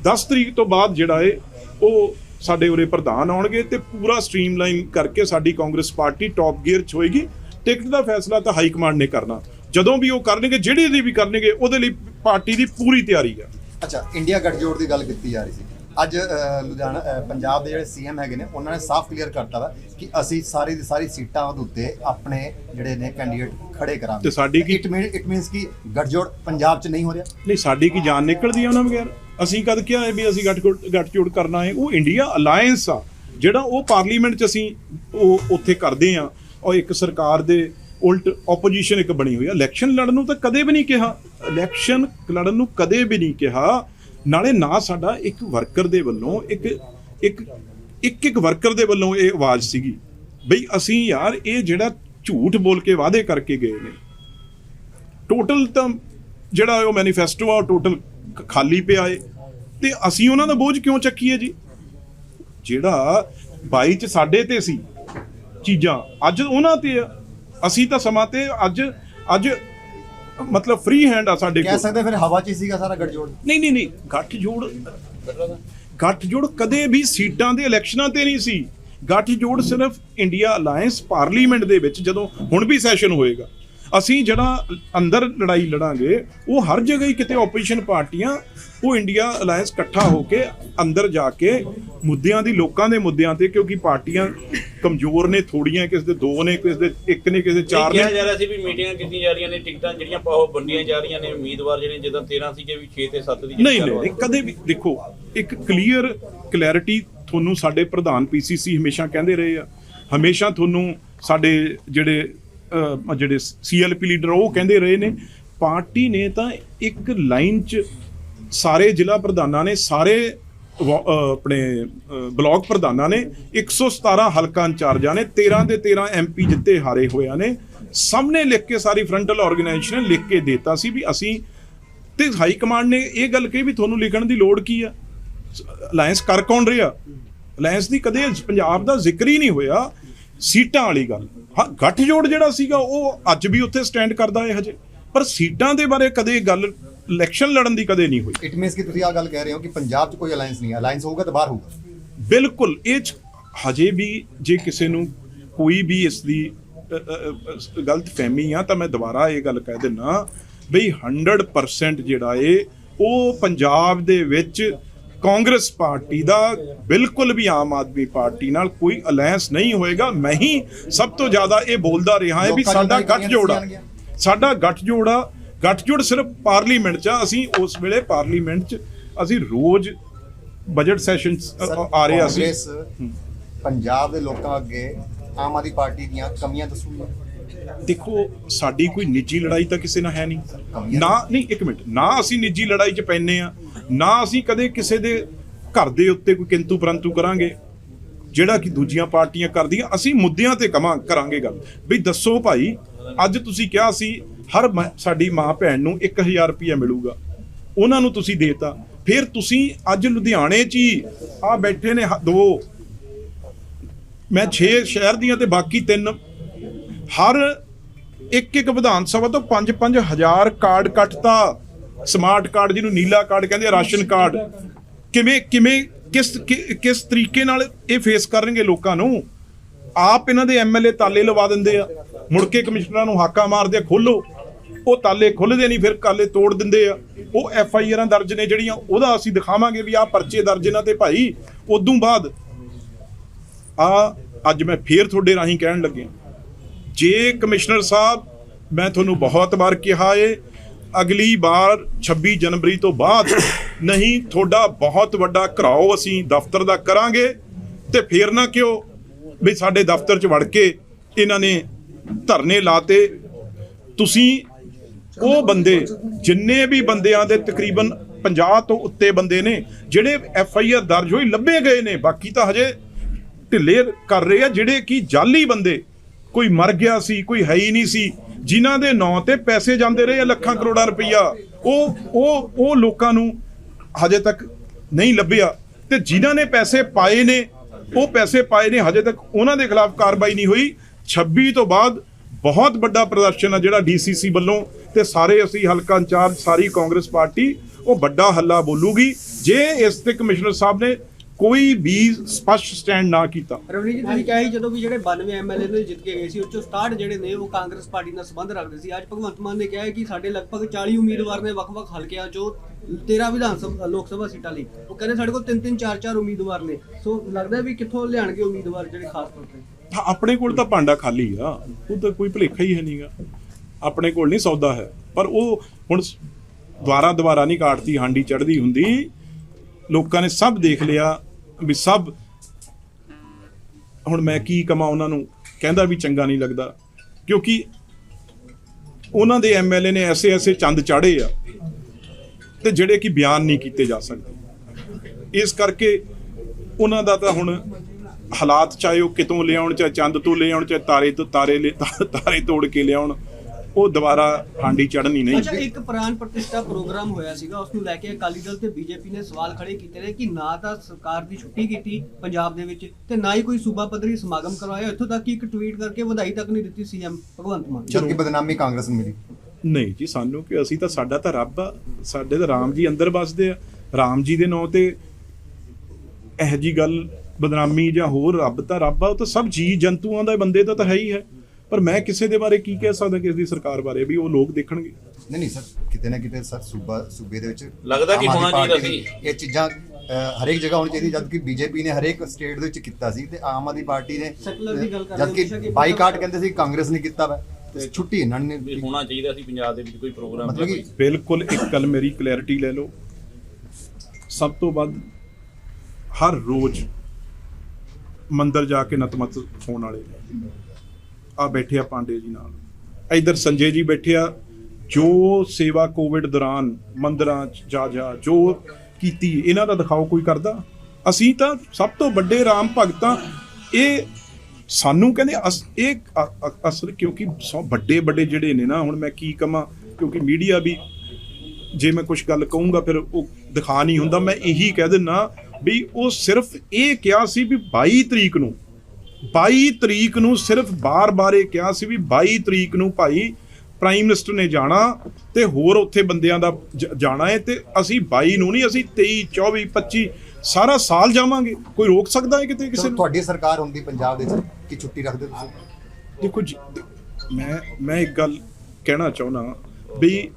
10 ਤਰੀਕ ਤੋਂ ਬਾਅਦ ਜਿਹੜਾ ਏ, ਉਹ ਸਾਡੇ ਉਰੇ ਪ੍ਰਧਾਨ ਆਉਣਗੇ ਤੇ ਪੂਰਾ ਸਟ੍ਰੀਮਲਾਈਨ ਕਰਕੇ ਸਾਡੀ ਕਾਂਗਰਸ ਪਾਰਟੀ ਟੌਪ ਗੇਅਰ 'ਚ ਹੋਏਗੀ। ਟਿਕਟ ਦਾ ਫੈਸਲਾ ਤਾਂ ਹਾਈ ਕਮਾਂਡ ਨੇ ਕਰਨਾ। ਜਦੋਂ ਵੀ ਉਹ ਕਰਨਗੇ, ਜਿਹੜੇ ਲਈ ਵੀ ਕਰਨਗੇ, ਉਹਦੇ ਲਈ ਪਾਰਟੀ ਦੀ ਪੂਰੀ ਤਿਆਰੀ ਆ। ਅੱਛਾ, ਇੰਡੀਆ ਗੱਠਜੋੜ ਦੀ ਗੱਲ ਕੀਤੀ ਜਾ ਰਹੀ ਸੀ। ਅੱਜ ਲੁਧਿਆਣਾ ਪੰਜਾਬ ਦੇ ਜਿਹੜੇ ਸੀਐਮ ਹੈਗੇ ਨੇ ਉਹਨਾਂ ਨੇ ਸਾਫ਼ ਕਲੀਅਰ ਕਰਤਾ ਵਾ ਕਿ ਅਸੀਂ ਸਾਰੀ ਦੀ ਸਾਰੀ ਸੀਟਾਂ ਦੇ ਉੱਤੇ ਆਪਣੇ ਜਿਹੜੇ ਨੇ ਕੈਂਡੀਡੇਟ ਖੜੇ ਕਰਾਂਗੇ। ਤੇ ਸਾਡੀ ਕੀ- ਇਟ ਮੀਨ ਇਟ ਮੀਨਸ ਕਿ ਗੱਠਜੋੜ ਪੰਜਾਬ 'ਚ ਨਹੀਂ ਹੋ ਰਿਹਾ। ਨਹੀਂ ਸਾਡੀ ਕੀ ਜਾਨ ਨਿਕਲਦੀ ਆ ਉਹਨਾਂ ਬਗੈਰ? ਅਸੀਂ ਕਦ ਕਿਹਾ ਹੈ ਵੀ ਅਸੀਂ ਗੱਠ ਗੱਠਜੋੜ ਕਰਨਾ ਹੈ? ਉਹ ਇੰਡੀਆ ਅਲਾਈਅੰਸ ਆ ਜਿਹੜਾ ਉਹ ਪਾਰਲੀਮੈਂਟ 'ਚ ਅਸੀਂ ਉਹ ਉੱਥੇ ਕਰਦੇ ਆ। ਔਰ ਇੱਕ ਸਰਕਾਰ ਦੇ ਉਲਟ ਆਪੋਜੀਸ਼ਨ ਇੱਕ ਬਣੀ ਹੋਈ ਆ। ਇਲੈਕਸ਼ਨ ਲੜਨ ਨੂੰ ਤਾਂ ਕਦੇ ਵੀ ਨਹੀਂ ਕਿਹਾ। ਇਲੈਕਸ਼ਨ ਲੜਨ ਨੂੰ ਕਦੇ ਵੀ ਨਹੀਂ ਕਿਹਾ। ਨਾਲੇ ਨਾ ਸਾਡਾ ਇੱਕ ਵਰਕਰ ਦੇ ਵੱਲੋਂ ਇੱਕ ਇੱਕ ਇੱਕ ਇੱਕ ਵਰਕਰ ਦੇ ਵੱਲੋਂ ਇਹ ਆਵਾਜ਼ ਸੀਗੀ, ਬਈ ਅਸੀਂ ਯਾਰ ਇਹ ਜਿਹੜਾ ਝੂਠ ਬੋਲ ਕੇ ਵਾਅਦੇ ਕਰਕੇ ਗਏ ਨੇ ਟੋਟਲ ਤਾਂ ਜਿਹੜਾ ਉਹ ਮੈਨੀਫੈਸਟੋ ਆ ਉਹ ਟੋਟਲ ਖਾਲੀ ਪਿਆ ਏ, ਤੇ ਅਸੀਂ ਉਹਨਾਂ ਦਾ ਬੋਝ ਕਿਉਂ ਚੱਕੀਏ ਜੀ? ਜਿਹੜਾ 22 ਚ ਸਾਡੇ ਤੇ ਸੀ ਚੀਜ਼ਾਂ, ਅੱਜ ਉਹਨਾਂ ਤੇ ਆ, ਅਸੀਂ ਤਾਂ ਸਮਾਂ ਤੇ ਅੱਜ ਅੱਜ ਮਤਲਬ ਫ੍ਰੀ ਹੈਂਡ ਆ ਸਾਡੇ ਕਹਿ ਕੋਲ। ਸਕਦੇ ਫਿਰ ਹਵਾ 'ਚ ਹੀ ਸੀਗਾ ਸਾਰਾ ਗੱਠਜੋੜ। ਨਹੀਂ ਨਹੀਂ ਨਹੀਂ ਗੱਠ ਜੋੜ ਗੱਠ ਜੋੜ ਕਦੇ ਵੀ ਸੀਟਾਂ ਦੇ ਇਲੈਕਸ਼ਨਾਂ ਤੇ ਨਹੀਂ ਸੀ। ਗੱਠ ਜੋੜ ਸਿਰਫ ਇੰਡੀਆ ਅਲਾਈਅੰਸ ਪਾਰਲੀਮੈਂਟ ਦੇ ਵਿੱਚ ਜਦੋਂ ਹੁਣ ਵੀ ਸੈਸ਼ਨ ਹੋਏਗਾ। ਅਸੀਂ ਜਿਹੜਾ ਅੰਦਰ ਲੜਾਈ ਲੜਾਂਗੇ ਉਹ ਹਰ ਜਗ੍ਹਾ ਹੀ ਕਿਤੇ ਆਪੋਜੀਸ਼ਨ ਪਾਰਟੀਆਂ ਉਹ ਇੰਡੀਆ ਅਲਾਈਅੰਸ ਇਕੱਠਾ ਹੋ ਕੇ ਅੰਦਰ ਜਾ ਕੇ ਮੁੱਦਿਆਂ ਦੀ ਲੋਕਾਂ ਦੇ ਮੁੱਦਿਆਂ ਤੇ ਕਿਉਂਕਿ ਪਾਰਟੀਆਂ ਕਮਜ਼ੋਰ ਨੇ ਥੋੜੀਆਂ ਕਿਸੇ ਦੇ ਦੋ ਨੇ ਕਿਸੇ ਦੇ ਇੱਕ ਨੇ ਕਿਸੇ ਦੇ ਚਾਰ ਕਿਹਾ ਨੇ ਜਾ ਰਿਹਾ ਸੀ ਵੀ ਮੀਟਿੰਗਾਂ ਕੀਤੀਆਂ ਜਾ ਰਹੀਆਂ ਨੇ ਟਿਕਟਾਂ ਜਿਹੜੀਆਂ ਪਾਓ ਵੰਡੀਆਂ ਜਾ ਰਹੀਆਂ ਨੇ ਉਮੀਦਵਾਰ ਜਿਹੜੇ ਜਿੱਦਾਂ 13 ਸੀਗੇ ਵੀ 6 ਤੇ 7 ਦੀ ਨਹੀਂ ਨਹੀਂ ਕਦੇ ਵੀ ਦੇਖੋ ਇੱਕ ਕਲੀਅਰ ਕਲੈਰਿਟੀ ਤੁਹਾਨੂੰ ਸਾਡੇ ਪ੍ਰਧਾਨ ਪੀਸੀਸੀ ਹਮੇਸ਼ਾ ਕਹਿੰਦੇ ਰਹੇ ਆ। ਹਮੇਸ਼ਾ ਤੁਹਾਨੂੰ ਸਾਡੇ ਜਿਹੜੇ ਜਿਹੜੇ ਸੀਐਲਪੀ ਲੀਡਰ ਉਹ ਕਹਿੰਦੇ ਰਹੇ ਨੇ ਪਾਰਟੀ ਨੇ ਤਾਂ ਇੱਕ ਲਾਈਨ 'ਚ ਸਾਰੇ ਜ਼ਿਲ੍ਹਾ ਪ੍ਰਧਾਨਾਂ ਨੇ ਸਾਰੇ ਵਾ- ਆਪਣੇ ਅਹ, ਬਲਾਕ ਪ੍ਰਧਾਨਾਂ ਨੇ 117 ਹਲਕਾ ਇੰਚਾਰਜਾਂ ਨੇ 13 ਦੇ 13 ਐਮਪੀ ਜਿੱਤੇ ਹਾਰੇ ਹੋਇਆ ਨੇ ਸਭ ਨੇ ਲਿਖ ਕੇ ਸਾਰੀ ਫਰੰਟਲ ਆਰਗੇਨਾਈਜੇਸ਼ਨ ਲਿਖ ਕੇ ਦਿੱਤਾ ਸੀ ਵੀ ਅਸੀਂ ਤੇ ਹਾਈ ਕਮਾਂਡ ਨੇ ਇਹ ਗੱਲ ਕਹੀ ਵੀ ਤੁਹਾਨੂੰ ਲਿਖਣ ਦੀ ਲੋੜ ਕੀ ਆ? ਅਲਾਈਅੰਸ ਕਰ ਕੌਣ ਰਿਹਾ? ਅਲਾਈਅੰਸ ਦੀ ਕਦੇ ਪੰਜਾਬ ਦਾ ਜ਼ਿਕਰ ਹੀ ਨਹੀਂ ਹੋਇਆ। ਸੀਟਾਂ ਵਾਲੀ ਗੱਲ। ਹਾਂ ਗੱਠਜੋੜ ਜਿਹੜਾ ਸੀਗਾ ਉਹ ਅੱਜ ਵੀ ਉੱਥੇ ਸਟੈਂਡ ਕਰਦਾ ਹੈ ਹਜੇ। ਪਰ ਸੀਟਾਂ ਦੇ ਬਾਰੇ ਕਦੇ ਗੱਲ ਇਲੈਕਸ਼ਨ ਲੜਨ ਦੀ ਕਦੇ ਨਹੀਂ ਹੋਈ। ਇਟ ਮੀਨਸ ਕਿ ਤੁਸੀਂ ਆ ਗੱਲ ਕਹਿ ਰਹੇ ਹੋ ਕਿ ਪੰਜਾਬ 'ਚ ਕੋਈ ਅਲਾਈਅੰਸ ਨਹੀਂ ਹੈ। ਅਲਾਈਅੰਸ ਹੋਊਗਾ ਤਾਂ ਬਾਹਰ ਹੋਊਗਾ। ਬਿਲਕੁਲ ਇਹ 'ਚ ਹਜੇ ਵੀ ਜੇ ਕਿਸੇ ਨੂੰ ਕੋਈ ਵੀ ਇਸ ਦੀ ਗਲਤ ਫਹਿਮੀ ਆ ਤਾਂ ਮੈਂ ਦੁਬਾਰਾ ਇਹ ਗੱਲ ਕਹਿ ਦਿੰਨਾ ਬਈ 100% ਜਿਹੜਾ ਏ ਉਹ ਪੰਜਾਬ ਦੇ ਵਿੱਚ ਕਾਂਗਰਸ ਪਾਰਟੀ ਦਾ ਬਿਲਕੁਲ ਵੀ ਆਮ ਆਦਮੀ ਪਾਰਟੀ ਨਾਲ ਕੋਈ ਅਲਾਈਅੰਸ ਨਹੀਂ ਹੋਏਗਾ। ਮੈਂ ਹੀ ਸਭ ਤੋਂ ਜ਼ਿਆਦਾ ਇਹ ਬੋਲਦਾ ਰਿਹਾ ਹੈ ਵੀ ਸਾਡਾ ਗੱਠ ਜੋੜਾ। ਸਾਡਾ ਗੱਠ ਜੋੜਾ ਗੱਠ ਜੋੜ ਸਿਰਫ ਪਾਰਲੀਮੈਂਟ 'ਚ ਅਸੀਂ ਉਸ ਵੇਲੇ ਪਾਰਲੀਮੈਂਟ 'ਚ ਅਸੀਂ ਰੋਜ਼ ਬਜਟ ਸੈਸ਼ਨ ਆ ਰਿਹਾ ਸੀ ਪੰਜਾਬ ਦੇ ਲੋਕਾਂ ਅੱਗੇ ਆਮ ਆਦਮੀ ਪਾਰਟੀ ਦੀਆਂ ਕਮੀਆਂ ਦੱਸੂਗੀ। ਦੇਖੋ ਸਾਡੀ ਕੋਈ ਨਿੱਜੀ ਲੜਾਈ ਤਾਂ ਕਿਸੇ ਨਾਲ ਹੈ ਨਹੀਂ। ਨਾ ਨਹੀਂ ਇੱਕ ਮਿੰਟ। ਨਾ ਅਸੀਂ ਨਿੱਜੀ ਲੜਾਈ 'ਚ ਪੈਨੇ ਆ ਨਾ ਅਸੀਂ ਕਦੇ ਕਿਸੇ ਦੇ ਘਰ ਦੇ ਉੱਤੇ ਕੋਈ ਕਿੰਤੂ ਪਰੰਤੂ ਕਰਾਂਗੇ। ਜਿਹੜਾ ਕਿ ਦੂਜੀਆਂ ਪਾਰਟੀਆਂ ਕਰਦੀਆਂ, ਅਸੀਂ ਮੁੱਦਿਆਂ ਤੇ ਕਮਾਂ, ਕਰਾਂਗੇ ਗੱਲ। ਵੀ ਦੱਸੋ ਭਾਈ, ਅੱਜ ਤੁਸੀਂ ਕਿਹਾ ਸੀ, ਹਰ ਮ- ਸਾਡੀ ਮਾਂ ਭੈਣ ਨੂੰ 1000 ਰੁਪਇਆ ਮਿਲੂਗਾ। ਉਹਨਾਂ ਨੂੰ ਤੁਸੀਂ ਦੇਤਾ। ਫਿਰ ਤੁਸੀਂ ਅੱਜ ਲੁਧਿਆਣੇ 'ਚ ਹੀ ਆ ਬੈਠੇ ਨੇ ਹ- ਦੋ। ਮੈਂ 6 ਸ਼ਹਿਰ ਦੀਆਂ ਤੇ ਬਾਕੀ ਤਿੰਨ। ਹਰ ਇੱਕ ਇੱਕ ਵਿਧਾਨ ਸਭਾ ਤੋਂ 5-5 ਹਜ਼ਾਰ ਕਾਰਡ ਕੱਟਤਾ। ਸਮਾਰਟ ਕਾਰਡ ਜਿਹਨੂੰ ਨੀਲਾ ਕਾਰਡ ਕਹਿੰਦੇ ਆ, ਰਾਸ਼ਨ ਕਾਰਡ ਕਿਵੇਂ ਕਿਵੇਂ, ਕਿਸ ਕਿਸ ਤਰੀਕੇ ਨਾਲ ਇਹ ਫੇਸ ਕਰਨਗੇ ਲੋਕਾਂ ਨੂੰ? ਆਪ ਇਹਨਾਂ ਦੇ ਐਮਐਲਏ ਤਾਲੇ ਲਵਾ ਦਿੰਦੇ ਆ। ਮੁੜ ਕੇ ਕਮਿਸ਼ਨਰਾਂ ਨੂੰ ਹਾਕਾ ਮਾਰਦੇ ਆ, ਖੋਲੋ। ਉਹ ਤਾਲੇ ਖੁੱਲਦੇ ਨਹੀਂ, ਫਿਰ ਕਾਲੇ ਤੋੜ ਦਿੰਦੇ ਆ। ਉਹ ਐਫ ਆਈ ਆਰਾਂ ਦਰਜ ਨੇ ਜਿਹੜੀਆਂ, ਉਹਦਾ ਅਸੀਂ ਦਿਖਾਵਾਂਗੇ ਵੀ ਆਹ ਪਰਚੇ ਦਰਜ ਇਹਨਾਂ ਤੇ ਭਾਈ। ਉਦੋਂ ਬਾਅਦ ਆ ਅੱਜ ਮੈਂ ਫੇਰ ਤੁਹਾਡੇ ਰਾਹੀਂ ਕਹਿਣ ਲੱਗਿਆ। ਜੇ ਕਮਿਸ਼ਨਰ ਸਾਹਿਬ, ਮੈਂ ਤੁਹਾਨੂੰ ਬਹੁਤ ਵਾਰ ਕਿਹਾ ਏ ਅਗਲੀ ਵਾਰ 26 ਜਨਵਰੀ ਤੋਂ ਬਾਅਦ ਨਹੀਂ, ਤੁਹਾਡਾ ਬਹੁਤ ਵੱਡਾ ਘਰਾਓ ਅਸੀਂ ਦਫ਼ਤਰ ਦਾ ਕਰਾਂਗੇ ਤੇ ਫੇਰ ਨਾ ਕਿਉਂ ਵੀ ਸਾਡੇ ਦਫ਼ਤਰ 'ਚ ਵੜ ਕੇ ਇਹਨਾਂ ਨੇ ਧਰਨੇ ਲਾਤੇ। ਤੁਸੀਂ ਉਹ ਬੰਦੇ, ਜਿੰਨੇ ਵੀ ਬੰਦਿਆਂ ਦੇ ਤਕਰੀਬਨ 50 ਤੋਂ ਉੱਤੇ ਬੰਦੇ ਨੇ, ਜਿਹੜੇ ਐਫ ਆਈ ਆਰ ਦਰਜ ਹੋਈ, ਲੱਭੇ ਗਏ ਨੇ। ਬਾਕੀ ਤਾਂ ਹਜੇ ਢਿੱਲੇ ਕਰ ਰਹੇ ਆ, ਜਿਹੜੇ ਕਿ ਜਾਲੀ ਬੰਦੇ, ਕੋਈ ਮਰ ਗਿਆ ਸੀ, ਕੋਈ ਹੈ ਹੀ ਨਹੀਂ ਸੀ। ਜਿਨ੍ਹਾਂ ਦੇ ਨਾਂ ਤੇ ਪੈਸੇ ਜਾਂਦੇ ਰਹੇ ਆ ਲੱਖਾਂ ਕਰੋੜਾਂ ਰੁਪਈਆ। ਉਹ ਉਹ ਉਹ ਲੋਕਾਂ ਨੂੰ ਹਜੇ ਤੱਕ ਨਹੀਂ ਲੱਭਿਆ। ਤੇ ਜਿਨ੍ਹਾਂ ਨੇ ਪੈਸੇ ਪਾਏ ਨੇ, ਉਹ ਪੈਸੇ ਪਾਏ ਨੇ, ਹਜੇ ਤੱਕ ਉਹਨਾਂ ਦੇ ਖਿਲਾਫ ਕਾਰਵਾਈ ਨਹੀਂ ਹੋਈ। 26 ਤੋਂ ਬਾਅਦ ਬਹੁਤ ਵੱਡਾ ਪ੍ਰਦਰਸ਼ਨ ਆ ਜਿਹੜਾ ਡੀਸੀਸੀ ਵੱਲੋਂ ਤੇ ਸਾਰੇ ਅਸੀਂ ਹਲਕਾ ਇੰਚਾਰਜ, ਸਾਰੀ ਕਾਂਗਰਸ ਪਾਰਟੀ, ਉਹ ਵੱਡਾ ਹੱਲਾ ਬੋਲੂਗੀ। ਜੇ ਇਸ ਤੇ ਕਮਿਸ਼ਨਰ ਸਾਹਿਬ ਨੇ ਕੋਈ ਵੀ ਸਪਸ਼ਟ ਸਟੈਂਡ ਨਾ ਕੀਤਾ। ਰਵਨੀਤ ਜੀ ਤੁਸੀਂ ਕਿਹਾ ਸੀ ਜਦੋਂ ਵੀ ਜਿਹੜੇ 92 ਐਮਐਲਏ ਨੇ ਜਿੱਤ ਕੇ ਗਏ ਸੀ ਉਹ ਚੋਂ 67 ਜਿਹੜੇ ਨੇ ਉਹ ਕਾਂਗਰਸ ਪਾਰਟੀ ਨਾਲ ਸੰਬੰਧ ਰੱਖਦੇ ਸੀ। ਅੱਜ ਭਗਵੰਤ ਮਾਨ ਨੇ ਕਿਹਾ ਹੈ ਕਿ ਸਾਡੇ ਲਗਭਗ 40 ਉਮੀਦਵਾਰ ਨੇ ਵੱਖ-ਵੱਖ ਹਲਕਿਆਂ ਚੋਂ 13 ਵਿਧਾਨ ਸਭਾ ਲੋਕ ਸਭਾ ਸੀਟਾਂ ਲਈ। ਉਹ ਕਹਿੰਦੇ ਸਾਡੇ ਕੋਲ 3-3 4-4 ਉਮੀਦਵਾਰ ਨੇ। ਸੋ ਲੱਗਦਾ ਵੀ ਕਿੱਥੋਂ ਲਿਆਣਗੇ ਉਮੀਦਵਾਰ ਜਿਹੜੇ ਖਾਸ ਤੌਰ ਤੇ? ਆਪਣੇ ਕੋਲ ਤਾਂ ਭਾਂਡਾ ਖਾਲੀ ਆ। ਉਹ ਤਾਂ ਕੋਈ ਭੁਲੇਖਾ ਹੀ ਹੈ ਨਹੀਂਗਾ ਆਪਣੇ ਕੋਲ ਨਹੀਂ ਸੌਦਾ ਹੈ। ਪਰ ਉਹ ਹੁਣ ਦੁਆਰਾ ਦੁਬਾਰਾ ਨਹੀਂ ਕਾਟਦੀ ਹਾਂਡੀ ਚੜਦੀ ਹੁੰਦੀ। ਲੋਕਾਂ ਨੇ ਸਭ ਦੇਖ ਲਿਆ। ਵੀ ਸਭ ਹੁਣ ਮੈਂ ਕੀ ਕਮਾ ਉਹਨਾਂ ਨੂੰ? ਕਹਿੰਦਾ ਵੀ ਚੰਗਾ ਨਹੀਂ ਲੱਗਦਾ। ਕਿਉਂਕਿ ਉਹਨਾਂ ਦੇ ਐਮਐਲਏ ਨੇ ਐਸੇ ਐਸੇ ਚੰਦ ਚਾੜੇ ਆ ਤੇ ਜਿਹੜੇ ਕਿ ਬਿਆਨ ਨਹੀਂ ਕੀਤੇ ਜਾ ਸਕਦੇ। ਇਸ ਕਰਕੇ ਉਹਨਾਂ ਦਾ ਤਾਂ ਹੁਣ ਹਾਲਾਤ ਚਾਹੇ ਉਹ ਕਿਤੋਂ ਲਿਆਉਣ, ਚਾਹੇ ਚੰਦ ਤੋਂ ਲਿਆਉਣ, ਚਾਹੇ ਤਾਰੇ ਤੋਂ, ਤਾਰੇ ਲੈ, ਤਾਰੇ ਤੋੜ ਕੇ ਲਿਆਉਣ ਉਹ ਦੁਬਾਰਾ ਹਾਂਡੀ ਚੜਨੀ ਨਹੀਂ। ਅੱਛਾ ਇੱਕ ਪ੍ਰਾਨ ਪ੍ਰਤਿਸ਼ਠਾ ਪ੍ਰੋਗਰਾਮ ਹੋਇਆ ਸੀਗਾ ਉਸ ਨੂੰ ਲੈ ਕੇ ਅਕਾਲੀ ਦਲ ਤੇ ਬੀਜੇਪੀ ਨੇ ਸਵਾਲ ਖੜੇ ਕੀਤੇ ਨੇ ਕਿ ਨਾ ਤਾਂ ਸਰਕਾਰ ਦੀ ਛੁੱਟੀ ਕੀਤੀ ਪੰਜਾਬ ਦੇ ਵਿੱਚ ਤੇ ਨਾ ਹੀ ਕੋਈ ਸੂਬਾ ਪੱਧਰੀ ਸਮਾਗਮ ਕਰਵਾਇਆ। ਇੱਥੋਂ ਤੱਕ ਕਿ ਇੱਕ ਟਵੀਟ ਕਰਕੇ ਵਧਾਈ ਤੱਕ ਨਹੀਂ ਦਿੱਤੀ ਸੀਐਮ ਭਗਵੰਤ ਮਾਨ ਜਦਕਿ ਬਦਨਾਮੀ ਕਾਂਗਰਸ ਨੂੰ ਮਿਲੀ। ਨਹੀਂ ਜੀ ਸਾਨੂੰ ਕਿ ਅਸੀਂ ਤਾਂ ਸਾਡਾ ਤਾਂ ਰੱਬ ਆ ਸਾਡੇ ਤਾਂ ਰਾਮ ਜੀ ਅੰਦਰ ਵੱਸਦੇ ਆ। ਰਾਮ ਜੀ ਦੇ ਨਾਂ ਤੇ ਇਹ ਜੀ ਗੱਲ ਬਦਨਾਮੀ ਜਾਂ ਹੋਰ ਰੱਬ ਤਾਂ ਰੱਬ ਆ ਉਹ ਤਾਂ ਸਭ ਜੀ ਜੰਤੂਆਂ ਦਾ ਬੰਦੇ ਦਾ ਤਾਂ ਹੈ ਹੀ ਹੈ। ਪਰ ਮੈਂ ਕਿਸੇ ਦੇ ਬਾਰੇ ਕੀ ਕਹਿ ਸਕਦਾ ਕਿਸ ਦੀ ਸਰਕਾਰ ਬਾਰੇ ਵੀ ਉਹ ਲੋਕ ਦੇਖਣਗੇ? ਨਹੀਂ ਨਹੀਂ ਸਰ ਕਿਤੇ ਨਾ ਕਿਤੇ ਸਰ ਸੂਬਾ ਸੂਬੇ ਦੇ ਵਿੱਚ ਲੱਗਦਾ ਕਿ ਹੋਣਾ ਚਾਹੀਦਾ ਦੀ ਇਹ ਚੀਜ਼ਾਂ ਹਰੇਕ ਜਗ੍ਹਾ ਹੋਣੀ ਚਾਹੀਦੀ ਜਦ ਕਿ ਬੀਜੇਪੀ ਨੇ ਹਰੇਕ ਸਟੇਟ ਦੇ ਵਿੱਚ ਕੀਤਾ ਸੀ ਤੇ ਆਮ ਆਦਮੀ ਪਾਰਟੀ ਨੇ ਜਦ ਕਿ ਬਾਈਕਾਟ ਕਹਿੰਦੇ ਸੀ ਕਾਂਗਰਸ ਨੇ ਕੀਤਾ ਵਾ ਤੇ ਛੁੱਟੀ ਇਹਨਾਂ ਨੇ ਹੋਣਾ ਚਾਹੀਦਾ ਸੀ ਪੰਜਾਬ ਦੇ ਵਿੱਚ ਕੋਈ ਪ੍ਰੋਗਰਾਮ ਮਤਲਬ ਕਿ ਬਿਲਕੁਲ ਇੱਕ ਗੱਲ ਮੇਰੀ ਕਲੈਰਿਟੀ ਲੈ ਲਓ। ਸਭ ਤੋਂ ਵੱਧ ਹਰ ਰੋਜ਼ ਮੰਦਰ ਜਾ ਕੇ ਨਤਮਸਤਕ ਹੋਣ ਵਾਲੇ ਆ ਬੈਠੇ ਆ ਪਾਂਡੇ ਜੀ ਨਾਲ। ਇਧਰ ਸੰਜੇ ਜੀ ਬੈਠੇ ਆ, ਜੋ ਸੇਵਾ ਕੋਵਿਡ ਦੌਰਾਨ ਮੰਦਰਾਂ ਚ ਜਾ ਜਾ, ਜੋ ਕੀਤੀ, ਇਹਨਾਂ ਦਾ ਦਿਖਾਓ ਕੋਈ ਕਰਦਾ? ਅਸੀਂ ਤਾਂ ਸਭ ਤੋਂ ਵੱਡੇ ਰਾਮ ਭਗਤਾਂ, ਇਹ ਸਾਨੂੰ ਕਹਿੰਦੇ ਅਸ- ਇਹ ਅਸਰ ਕਿਉਂਕਿ ਸੌ ਵੱਡੇ ਵੱਡੇ ਜਿਹੜੇ ਨੇ ਨਾ, ਹੁਣ ਮੈਂ ਕੀ ਕਹਾਂ ਕਿਉਂਕਿ ਮੀਡੀਆ ਵੀ ਜੇ ਮੈਂ ਕੁਝ ਗੱਲ ਕਹੂੰਗਾ ਫਿਰ ਉਹ ਦਿਖਾ ਨਹੀਂ ਹੁੰਦਾ। ਮੈਂ ਇਹੀ ਕਹਿ ਦਿੰਨਾ ਵੀ ਉਹ ਸਿਰਫ ਇਹ ਕਿਹਾ ਸੀ ਵੀ 22 ਤਰੀਕ ਨੂੰ 22 ਤਰੀਕ ਨੂੰ ਸਿਰਫ ਬਾਰ-ਬਾਰ ਇਹ ਕਿਹਾ ਸੀ ਵੀ 22 ਤਰੀਕ ਨੂੰ ਭਾਈ ਪ੍ਰਾਈਮ ਮਿਨਿਸਟਰ ਨੇ ਜਾਣਾ ਤੇ ਹੋਰ ਉੱਥੇ ਬੰਦਿਆਂ ਦਾ ਜਾਣਾ ਹੈ ਤੇ ਅਸੀਂ 22 ਨੂੰ ਨਹੀਂ ਅਸੀਂ 23 24 25 ਸਾਰਾ ਸਾਲ ਜਾਵਾਂਗੇ। ਕੋਈ ਰੋਕ ਸਕਦਾ ਹੈ ਕਿਤੇ ਕਿਸੇ ਨੂੰ? ਤੁਹਾਡੀ ਸਰਕਾਰ ਹੁੰਦੀ ਪੰਜਾਬ ਦੇ ਵਿੱਚ ਕਿ ਛੁੱਟੀ ਰੱਖਦੇ ਤੁਸੀਂ? ਦੇਖੋ ਜੀ ਮੈਂ ਮੈਂ ਇੱਕ ਗੱਲ ਕਹਿਣਾ ਚਾਹੁੰਦਾ ਵੀ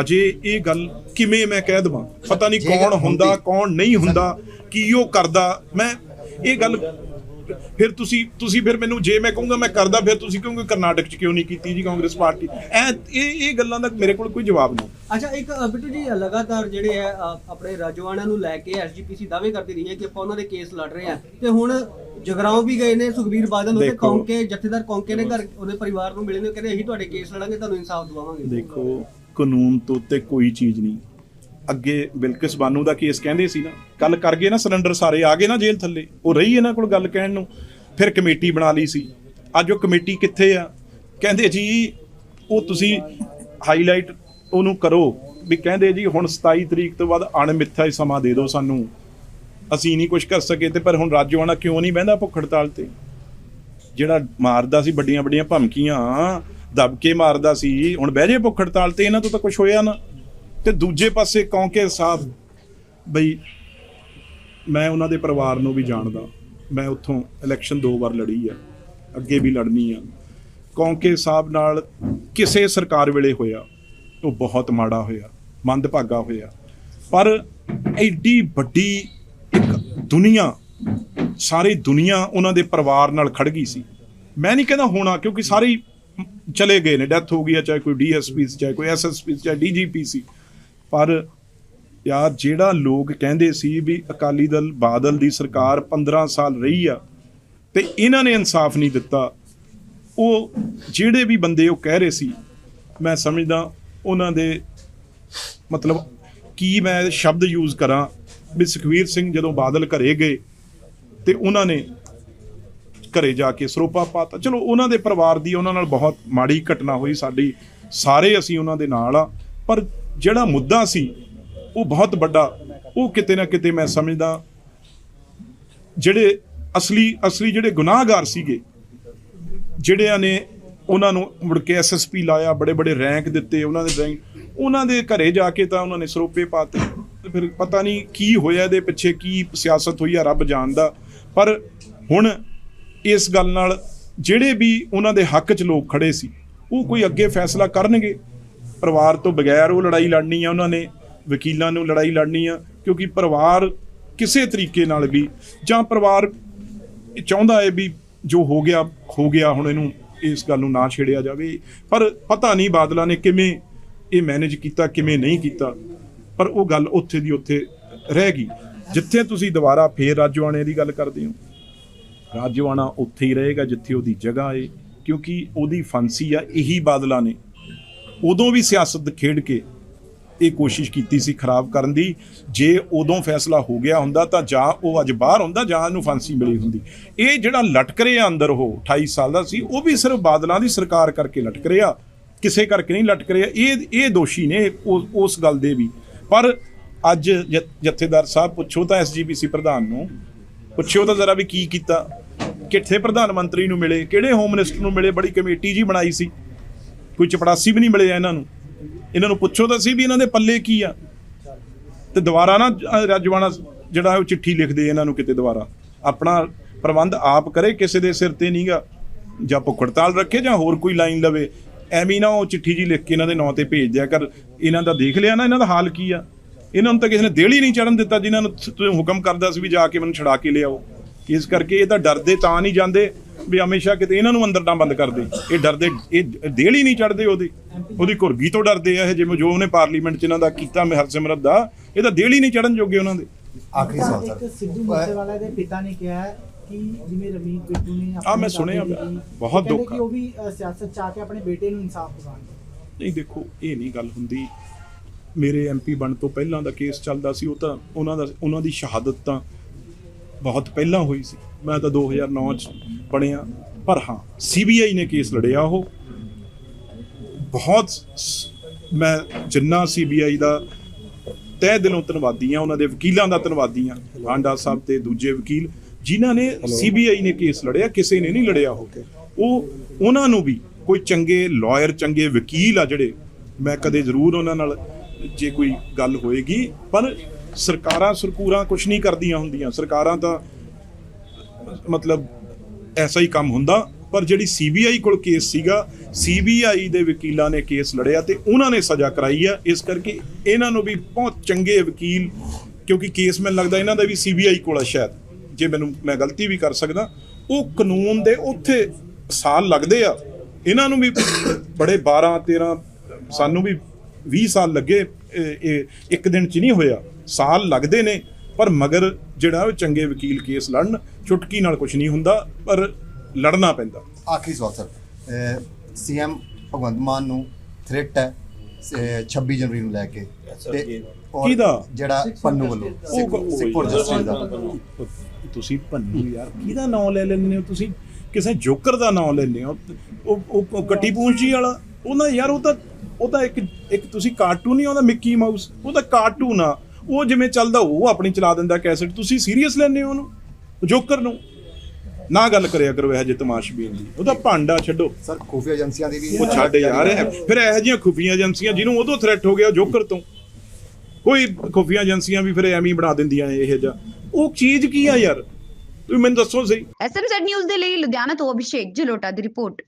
ਹਜੇ ਇਹ ਗੱਲ ਕਿਵੇਂ ਮੈਂ ਕਹਿ ਦਵਾਂ? ਪਤਾ ਨਹੀਂ ਕੌਣ ਹੁੰਦੀ- ਕੌਣ ਨਹੀਂ ਹੁੰਦਾ ਕੀ ਉਹ ਕਰਦਾ? ਮੈਂ ਇਹ ਗੱਲ ਫਿਰ ਤੁਸੀਂ ਤੁਸੀਂ ਫਿਰ ਮੈਨੂੰ ਜੇ ਮੈਂ ਕਹੂੰਗਾ ਮੈਂ ਕਰਦਾ ਫਿਰ ਤੁਸੀਂ ਕਹੋਗੇ ਕਰਨਾਟਕ ਚ ਕਿਉਂ ਨਹੀਂ ਕੀਤੀ ਜੀ ਕਾਂਗਰਸ ਪਾਰਟੀ? ਐ ਇਹ ਇਹ ਗੱਲਾਂ ਦਾ ਮੇਰੇ ਕੋਲ ਕੋਈ ਜਵਾਬ ਨਹੀਂ। ਅੱਛਾ ਇੱਕ ਬਿੱਟੂ ਜੀ ਲਗਾਤਾਰ ਜਿਹੜੇ ਹੈ ਆਪਣੇ ਰਾਜਵਾਨਾ ਨੂੰ ਲੈ ਕੇ ਐਸਜੀਪੀਸੀ ਦਾਅਵੇ ਕਰਦੀ ਰਹੀ ਹੈ ਕਿ ਆਪਾਂ ਉਹਨਾਂ ਦੇ ਕੇਸ ਲੜ ਰਹੇ ਹਾਂ। ਤੇ ਹੁਣ ਜਗਰਾਉਂ ਵੀ ਗਏ ਨੇ ਸੁਖਬੀਰ ਬਾਦਲ ਉਹਦੇ। ਕੌਂਕੇ ਜਥੇਦਾਰ ਕੌਂਕੇ ਨੇ ਘਰ ਉਹਦੇ ਪਰਿਵਾਰ ਨੂੰ ਮਿਲੇ ਨੇ ਕਹਿੰਦੇ ਅਸੀਂ ਤੁਹਾਡੇ ਕੇਸ ਲੜਾਂਗੇ ਤੁਹਾਨੂੰ ਇਨਸਾਫ ਦਿਵਾਵਾਂਗੇ। ਦੇਖੋ ਕਾਨੂੰਨ ਤੋਂ ਉੱਤੇ ਕੋਈ ਚੀਜ਼ ਨਹੀਂ। ਅੱਗੇ ਬਿਲਕਿਸ ਬਾਨੂ ਦਾ ਕੇਸ ਕਹਿੰਦੇ ਸੀ ਨਾ ਕੱਲ ਕਰ ਗਏ ਨਾ ਸਿਲੰਡਰ ਸਾਰੇ, ਆ ਗਏ ਨਾ ਜੇਲ੍ਹ ਥੱਲੇ, ਉਹ ਰਹੀ ਇਹਨਾਂ ਕੋਲ ਗੱਲ ਕਹਿਣ ਨੂੰ, ਫਿਰ ਕਮੇਟੀ ਬਣਾ ਲਈ ਸੀ। ਅੱਜ ਉਹ ਕਮੇਟੀ ਕਿੱਥੇ ਆ? ਕਹਿੰਦੇ ਜੀ, ਉਹ ਤੁਸੀਂ ਹਾਈਲਾਈਟ ਉਹਨੂੰ ਕਰੋ, ਵੀ ਕਹਿੰਦੇ ਜੀ, ਹੁਣ 27 ਤਰੀਕ ਤੋਂ ਬਾਅਦ ਅਣਮਿੱਥਾ ਹੀ ਸਮਾਂ ਦੇ ਦਿਓ ਸਾਨੂੰ। ਅਸੀਂ ਨਹੀਂ ਕੁਝ ਕਰ ਸਕੇ ਤੇ ਪਰ ਹੁਣ ਰਾਜੋਆਣਾ ਕਿਉਂ ਨਹੀਂ ਬਹਿੰਦਾ ਭੁੱਖ ਹੜਤਾਲ ਤੇ? ਜਿਹੜਾ ਮਾਰਦਾ ਸੀ ਵੱਡੀਆਂ ਵੱਡੀਆਂ ਧਮਕੀਆਂ ਦਬ ਕੇ ਮਾਰਦਾ ਸੀ, ਹੁਣ ਬਹਿ ਜੇ ਭੁੱਖ ਹੜਤਾਲ ਤੇ ਇਹਨਾਂ ਤੋਂ ਤਾਂ ਕੁਝ ਹੋਇਆ ਨਾ। ਤੇ ਦੂਜੇ ਪਾਸੇ ਕੌਂਕੇ ਸਾਹਿਬ, ਬਈ ਮੈਂ ਉਹਨਾਂ ਦੇ ਪਰਿਵਾਰ ਨੂੰ ਵੀ ਜਾਣਦਾ। ਮੈਂ ਉੱਥੋਂ ਇਲੈਕਸ਼ਨ ਦੋ ਵਾਰ ਲੜੀ ਆ, ਅੱਗੇ ਵੀ ਲੜਨੀ ਆ। ਕੌਂਕੇ ਸਾਹਿਬ ਨਾਲ ਕਿਸੇ ਸਰਕਾਰ ਵੇਲੇ ਹੋਇਆ, ਉਹ ਬਹੁਤ ਮਾੜਾ ਹੋਇਆ, ਮੰਦਭਾਗਾ ਹੋਇਆ। ਪਰ ਐਡੀ ਵੱਡੀ ਇੱਕ ਦੁਨੀਆ, ਸਾਰੀ ਦੁਨੀਆ ਉਹਨਾਂ ਦੇ ਪਰਿਵਾਰ ਨਾਲ ਖੜ ਗਈ ਸੀ। ਮੈਂ ਨਹੀਂ ਕਹਿੰਦਾ ਹੋਣਾ, ਕਿਉਂਕਿ ਸਾਰੇ ਚਲੇ ਗਏ ਨੇ। ਡੈਥ ਹੋ ਗਈ ਹੈ ਚਾਹੇ ਕੋਈ ਡੀਐਸਪੀ ਸੀ, ਚਾਹੇ ਕੋਈ ਐਸਐਸਪੀ ਸੀ, ਚਾਹੇ ਡੀਜੀਪੀ ਸੀ। ਪਰ ਯਾਰ ਜਿਹੜਾ ਲੋਕ ਕਹਿੰਦੇ ਸੀ ਵੀ ਅਕਾਲੀ ਦਲ ਬਾਦਲ ਦੀ ਸਰਕਾਰ 15 ਸਾਲ ਰਹੀ ਆ ਤੇ ਇਹਨਾਂ ਨੇ ਇਨਸਾਫ ਨਹੀਂ ਦਿੱਤਾ, ਉਹ ਜਿਹੜੇ ਵੀ ਬੰਦੇ ਉਹ ਕਹਿ ਰਹੇ ਸੀ, ਮੈਂ ਸਮਝਦਾ ਉਹਨਾਂ ਦੇ ਮਤਲਬ ਕੀ ਮੈਂ ਸ਼ਬਦ ਯੂਜ਼ ਕਰਾਂ ਵੀ ਸੁਖਵੀਰ ਸਿੰਘ ਜਦੋਂ ਬਾਦਲ ਘਰੇ ਗਏ ਤੇ ਉਹਨਾਂ ਨੇ ਘਰੇ ਜਾ ਕੇ ਸਰੋਪਾ ਪਾਤਾ। ਚਲੋ ਉਹਨਾਂ ਦੇ ਪਰਿਵਾਰ ਦੀ ਉਹਨਾਂ ਨਾਲ ਬਹੁਤ ਮਾੜੀ ਘਟਨਾ ਹੋਈ, ਸਾਡੀ ਸਾਰੇ ਅਸੀਂ ਉਹਨਾਂ ਦੇ ਨਾਲ ਆ। ਪਰ ਜਿਹੜਾ ਮੁੱਦਾ ਸੀ, ਉਹ ਬਹੁਤ ਵੱਡਾ। ਉਹ ਕਿਤੇ ਨਾ ਕਿਤੇ ਮੈਂ ਸਮਝਦਾ, ਜਿਹੜੇ ਅਸਲੀ ਅਸਲੀ ਜਿਹੜੇ ਗੁਨਾਹਗਾਰ ਸੀਗੇ, ਜਿਹੜਿਆਂ ਨੇ ਉਹਨਾਂ ਨੂੰ ਮੁੜ ਕੇ ਐਸਐਸਪੀ ਲਾਇਆ, ਬੜੇ ਬੜੇ ਰੈਂਕ ਦਿੱਤੇ ਉਹਨਾਂ ਦੇ ਰੈਂਕ ਉਹਨਾਂ ਦੇ ਘਰੇ ਜਾ ਕੇ ਤਾਂ ਉਹਨਾਂ ਨੇ ਸਰੋਪੇ ਪਾਤੇ। ਤੇ ਫਿਰ ਪਤਾ ਨਹੀਂ ਕੀ ਹੋਇਆ ਇਹਦੇ ਪਿੱਛੇ, ਕੀ ਸਿਆਸਤ ਹੋਈ ਆ ਰੱਬ ਜਾਣਦਾ। ਪਰ ਹੁਣ ਇਸ ਗੱਲ ਨਾਲ ਜਿਹੜੇ ਵੀ ਉਹਨਾਂ ਦੇ ਹੱਕ 'ਚ ਲੋਕ ਖੜੇ ਸੀ, ਉਹ ਕੋਈ ਅੱਗੇ ਫੈਸਲਾ ਕਰਨਗੇ। ਪਰਿਵਾਰ ਤੋਂ ਬਗੈਰ ਉਹ ਲੜਾਈ ਲੜਨੀ ਆ ਉਹਨਾਂ ਨੇ, ਵਕੀਲਾਂ ਨੂੰ ਲੜਾਈ ਲੜਨੀ ਆ, ਕਿਉਂਕਿ ਪਰਿਵਾਰ ਕਿਸੇ ਤਰੀਕੇ ਨਾਲ ਵੀ ਜਾਂ ਪਰਿਵਾਰ ਇਹ ਚਾਹੁੰਦਾ ਹੈ ਵੀ ਜੋ ਹੋ ਗਿਆ ਹੋ ਗਿਆ ਹੁਣ ਇਹਨੂੰ, ਇਸ ਗੱਲ ਨੂੰ ਨਾ ਛੇੜਿਆ ਜਾਵੇ। ਪਰ ਪਤਾ ਨਹੀਂ ਬਾਦਲਾਂ ਨੇ ਕਿਵੇਂ ਇਹ ਮੈਨੇਜ ਕੀਤਾ, ਕਿਵੇਂ ਨਹੀਂ ਕੀਤਾ। ਪਰ ਉਹ ਗੱਲ ਉੱਥੇ ਦੀ ਉੱਥੇ ਰਹਿ ਗਈ। ਜਿੱਥੇ ਤੁਸੀਂ ਦੁਬਾਰਾ ਫੇਰ ਰਾਜਵਾਣੇ ਦੀ ਗੱਲ ਕਰਦੇ ਹੋ? ਰਾਜਵਾਣਾ ਉੱਥੇ ਹੀ ਰਹੇਗਾ ਜਿੱਥੇ ਉਹਦੀ ਜਗ੍ਹਾ ਏ ਕਿਉਂਕਿ ਉਹਦੀ ਫਾਂਸੀ ਆ, ਇਹੀ ਬਾਦਲਾਂ ਨੇ। ਉਦੋਂ ਵੀ ਸਿਆਸਤ ਖੇਡ ਕੇ ਇਹ ਕੋਸ਼ਿਸ਼ ਕੀਤੀ ਸੀ ਖਰਾਬ ਕਰਨ ਦੀ। ਜੇ ਉਦੋਂ ਫੈਸਲਾ ਹੋ ਗਿਆ ਹੁੰਦਾ ਤਾਂ ਜਾਂ ਉਹ ਅੱਜ ਬਾਹਰ ਹੁੰਦਾ ਜਾਂ ਉਹਨੂੰ ਫਾਂਸੀ ਮਿਲੀ ਹੁੰਦੀ। ਇਹ ਜਿਹੜਾ ਲਟਕ ਰਿਹਾ ਅੰਦਰ ਉਹ 28 ਸਾਲ ਦਾ ਸੀ, ਉਹ ਵੀ ਸਿਰਫ ਬਾਦਲਾਂ ਦੀ ਸਰਕਾਰ ਕਰਕੇ ਲਟਕ ਰਿਹਾ, ਕਿਸੇ ਕਰਕੇ ਨਹੀਂ ਲਟਕ ਰਿਹਾ। ਇਹ ਇਹ ਦੋਸ਼ੀ ਨੇ ਉਸ ਗੱਲ ਦੇ ਵੀ। ਪਰ ਅੱਜ ਜ- ਜਥੇਦਾਰ ਸਾਹਿਬ, ਪੁੱਛੋ ਤਾਂ ਐਸਜੀਪੀਸੀ ਪ੍ਰਧਾਨ ਨੂੰ ਪੁੱਛਿਓ ਤਾਂ ਜ਼ਰਾ ਵੀ ਕੀ ਕੀਤਾ। ਕਿੱਥੇ ਪ੍ਰਧਾਨ ਮੰਤਰੀ ਨੂੰ ਮਿਲੇ, ਕਿਹੜੇ ਹੋਮ ਮਿਨਿਸਟਰ ਨੂੰ ਮਿਲੇ, ਬੜੀ ਕਮੇਟੀ ਜੀ ਬਣਾਈ ਸੀ। ਕੋਈ ਚਪੜਾਸੀ ਵੀ ਨਹੀਂ ਮਿਲਿਆ ਇਹਨਾਂ ਨੂੰ। ਇਹਨਾਂ ਨੂੰ ਪੁੱਛੋ ਤਾਂ ਸੀ ਵੀ ਇਹਨਾਂ ਦੇ ਪੱਲੇ ਕੀ ਆ। ਤੇ ਦੁਬਾਰਾ ਨਾ ਅ, ਜਿਹੜਾ ਉਹ ਚਿੱਠੀ ਲਿਖਦੇ ਇਹਨਾਂ ਨੂੰ ਕਿਤੇ ਦੁਬਾਰਾ। ਆਪਣਾ ਪ੍ਰਬੰਧ ਆਪ ਕਰੇ ਕਿਸੇ ਦੇ ਸਿਰ ਤੇ ਨਹੀਂਗਾ ਜਾਂ ਭੁੱਖ ਹੜਤਾਲ ਰੱਖੇ ਜਾਂ ਹੋਰ ਕੋਈ ਲਾਈਨ ਲਵੇ। ਐਵੇਂ ਨਾ ਉਹ ਚਿੱਠੀ ਜੀ ਲਿਖ ਕੇ ਇਹਨਾਂ ਦੇ ਨਾਂ ਤੇ ਭੇਜ ਦਿਆ ਕਰ। ਇਹਨਾਂ ਦਾ ਦੇਖ ਲਿਆ ਨਾ ਇਹਨਾਂ ਦਾ ਹਾਲ ਕੀ ਆ। ਇਹਨਾਂ ਨੂੰ ਤਾਂ ਕਿਸੇ ਨੇ ਦੇਲੀ ਨਹੀਂ ਚੜਨ ਦਿੱਤਾ ਜਿਨ੍ਹਾਂ ਨੂੰ ਹੁਕਮ ਕਰਦਾ ਸੀ ਵੀ ਜਾ ਕੇ ਮੈਨੂੰ ਛੜਾ ਕੇ ਲਿਆਓ। ਇਸ ਕਰਕੇ ਇਹ ਤਾਂ ਡਰਦੇ ਤਾਂ ਨਹੀਂ ਜਾਂਦੇ। ਵੀ ਹਮੇਸ਼ਾ ਕਿਤੇ ਇਹਨਾਂ ਨੂੰ ਅੰਦਰ ਨਾ ਬੰਦ ਕਰ ਦੇ ਇਹ ਡਰਦੇ ਇਹ ਦੇਲੀ ਨਹੀਂ ਚੜਦੇ ਉਹਦੀ। ਉਹਦੀ ਕੁਰਗੀ ਤੋਂ ਡਰਦੇ ਆ ਇਹ ਜਿਵੇਂ ਜੋ ਉਹਨੇ ਪਾਰਲੀਮੈਂਟ 'ਚ ਇਹਨਾਂ ਦਾ ਕੀਤਾ ਮੈਂ ਹਰਸਿਮਰਤ ਦਾ ਇਹ ਤਾਂ ਦੇਲੀ ਨਹੀਂ ਚੜਨ ਜੋਗੇ ਉਹਨਾਂ ਦੇ। ਆਖਰੀ ਸਵਾਲ ਇੱਕ ਸਰ ਸਿੱਧੂ ਮੂਸੇਵਾਲਾ ਦੇ ਪਿਤਾ ਨੇ ਕਿਹਾ ਹੈ ਕਿ ਜਿਵੇਂ ਰਮੀਤ ਬਿੱਟੂ ਨੇ ਆਹ ਮੈਂ ਸੁਣਿਆ, ਬਹੁਤ ਦੁੱਖ ਆ। ਕਿ ਉਹ ਵੀ ਸਿਆਸਤ ਚ ਆ ਕੇ ਆਪਣੇ ਬੇਟੇ ਨੂੰ ਇਨਸਾਫ ਦਿਵਾਉਣਗੇ ਨਹੀਂ ਦੇਖੋ ਇਹ ਨਹੀਂ ਗੱਲ ਹੁੰਦੀ। ਮੇਰੇ ਐਮਪੀ ਬਣ ਤੋਂ ਪਹਿਲਾਂ ਦਾ ਕੇਸ ਚੱਲਦਾ ਸੀ ਉਹ ਤਾਂ ਉਹਨਾਂ ਦਾ ਉਹਨਾਂ ਦੀ ਸ਼ਹਾਦਤ ਤਾਂ ਬਹੁਤ ਪਹਿਲਾਂ ਹੋਈ ਸੀ। ਮੈਂ ਤਾਂ 2009 ਚ ਬਣਿਆ। ਪਰ ਹਾਂ ਸੀਬੀਆਈ ਨੇ ਕੇਸ ਲੜਿਆ ਉਹ। ਬਹੁਤ ਮੈਂ ਜਿੰਨਾ ਸੀਬੀਆਈ ਦਾ ਤਹਿ ਦਿਲੋਂ ਧੰਨਵਾਦੀ ਆ ਉਹਨਾਂ ਦੇ ਵਕੀਲਾਂ ਦਾ ਧੰਨਵਾਦੀ ਆ ਆਂਡਾ ਸਾਹਿਬ ਤੇ ਦੂਜੇ ਵਕੀਲ ਜਿਨ੍ਹਾਂ ਨੇ ਸੀਬੀਆਈ ਨੇ ਕੇਸ ਲੜਿਆ ਕਿਸੇ ਨੇ ਨਹੀਂ ਲੜਿਆ ਹੋ ਉਹ ਉਹਨਾਂ ਨੂੰ ਵੀ ਕੋਈ ਚੰਗੇ ਲਾਇਰ ਚੰਗੇ ਵਕੀਲ ਆ ਜਿਹੜੇ ਮੈਂ ਕਦੇ ਜ਼ਰੂਰ ਉਹਨਾਂ ਨਾਲ ਜੇ ਕੋਈ ਗੱਲ ਹੋਏਗੀ ਪਰ ਸਰਕਾਰਾਂ ਸਰਕੂਰਾਂ ਕੁਝ ਨਹੀਂ ਕਰਦੀਆਂ ਹੁੰਦੀਆਂ। ਸਰਕਾਰਾਂ ਤਾਂ ਮਤਲਬ ਐਸਾ ਹੀ ਕੰਮ ਹੁੰਦਾ। ਪਰ ਜਿਹੜੀ ਸੀਬੀਆਈ ਕੋਲ ਕੇਸ ਸੀਗਾ, ਸੀਬੀਆਈ ਦੇ ਵਕੀਲਾਂ ਨੇ ਕੇਸ ਲੜਿਆ ਤੇ ਉਹਨਾਂ ਨੇ ਸਜ਼ਾ ਕਰਾਈ ਆ। ਇਸ ਕਰਕੇ ਇਹਨਾਂ ਨੂੰ ਵੀ ਬਹੁਤ ਚੰਗੇ ਵਕੀਲ, ਕਿਉਂਕਿ ਕੇਸ ਮੈਨੂੰ ਲੱਗਦਾ ਇਹਨਾਂ ਦਾ ਵੀ ਸੀਬੀਆਈ ਕੋਲ ਆ ਸ਼ਾਇਦ। ਜੇ ਮੈਨੂੰ, ਮੈਂ ਗਲਤੀ ਵੀ ਕਰ ਸਕਦਾ। ਉਹ ਕਾਨੂੰਨ ਦੇ ਉੱਥੇ ਸਾਲ ਲੱਗਦੇ ਆ। ਇਹਨਾਂ ਨੂੰ ਵੀ ਬੜੇ 12 13 ਸਾਨੂੰ ਵੀ 20 ਸਾਲ ਲੱਗੇ ਇਹ ਇੱਕ ਦਿਨ ਚ ਨਹੀਂ ਹੋਇਆ। ਸਾਲ ਲੱਗਦੇ ਨੇ ਪਰ ਮਗਰ ਜਿਹੜਾ ਉਹ ਚੰਗੇ ਵਕੀਲ ਕੇਸ ਲੜਨ ਚੁਟਕੀ ਨਾਲ ਕੁਝ ਨਹੀਂ ਹੁੰਦਾ ਪਰ ਲੜਨਾ ਪੈਂਦਾ। ਆਖਰੀ ਸਵਾਲ ਸਰ। ਸੀਐਮ ਭਗਵੰਤ ਮਾਨ ਨੂੰ ਥ੍ਰੈਟ ਹੈ ਸ- 26 ਜਨਵਰੀ ਨੂੰ ਲੈ ਕੇ। ਤੇ ਕਿਹਦਾ? ਜਿਹੜਾ ਪੰਨੂ ਵੱਲੋਂ ਉਹ- ਸਿੱਖਪੁਰ ਜਸਟਿਸ ਦਾ। ਤੁਸੀਂ ਭੰਨੂ ਯਾਰ ਕਿਹਦਾ ਨਾਮ ਲੈ ਲੈਂਦੇ ਹੋ ਤੁਸੀਂ? ਕਿਸੇ ਜੋਕਰ ਦਾ ਨਾਮ ਲੈਂਦੇ ਹੋ? ਉਹ ਉਹ ਕੱਟੀ ਪੂੰਛੀ ਵਾਲਾ ਉਹਨਾਂ ਯਾਰ ਉਹ ਤਾਂ ਉਹ ਤਾਂ ਇੱਕ ਇੱਕ ਤੁਸੀਂ ਕਾਰਟੂਨ ਨਹੀਂ ਆਉਂਦਾ ਮਿੱਕੀ ਮਾਊਸ ਉਹ ਤਾਂ ਕਾਰਟੂਨ ਆ। ਉਹ ਜਿਵੇਂ ਚੱਲਦਾ ਉਹ ਆਪਣੀ ਚਲਾ ਦਿੰਦਾ ਕੈਸਟ ਤੁਸੀਂ ਸੀਰੀਅਸ ਲੈਂਦੇ ਹੋ ਉਹਨੂੰ? ਜੋਕਰ ਨੂੰ? ਨਾ ਗੱਲ ਕਰਿਆ ਕਰੋ ਇਹ ਜੇ ਤਮਾਸ਼ਬੀਨ ਦੀ। ਉਹ ਤਾਂ ਭਾਂਡਾ ਛੱਡੋ। ਸਰ ਖੂਫੀਆ ਏਜੰਸੀਆਂ ਦੀ ਵੀ ਉਹ ਛੱਡ ਯਾਰ। ਫਿਰ ਇਹੋ ਜਿਹੀਆਂ ਖੁਫੀਆਂ ਏਜੰਸੀਆਂ ਜਿਹਨੂੰ ਉਦੋਂ ਥ੍ਰੈਟ ਹੋ ਗਿਆ ਜੋਕਰ ਤੋਂ। ਕੋਈ ਖੁਫੀਆਂ ਏਜੰਸੀਆਂ ਵੀ ਫਿਰ ਐਵੇਂ ਹੀ ਬਣਾ ਦਿੰਦੀਆਂ ਇਹ ਜਿਹਾ। ਉਹ ਚੀਜ਼ ਕੀ ਆ ਯਾਰ? ਤੁਸੀਂ ਮੈਨੂੰ ਦੱਸੋ ਸਹੀ। ਐਸਐਮਜ਼ੈਡ ਨਿਊਜ਼ ਦੇ ਲਈ ਲੁਧਿਆਣਾ ਤੋਂ ਅਭਿਸ਼ੇਕ ਜਲੋਟਾ ਦੀ ਰਿਪੋਰਟ।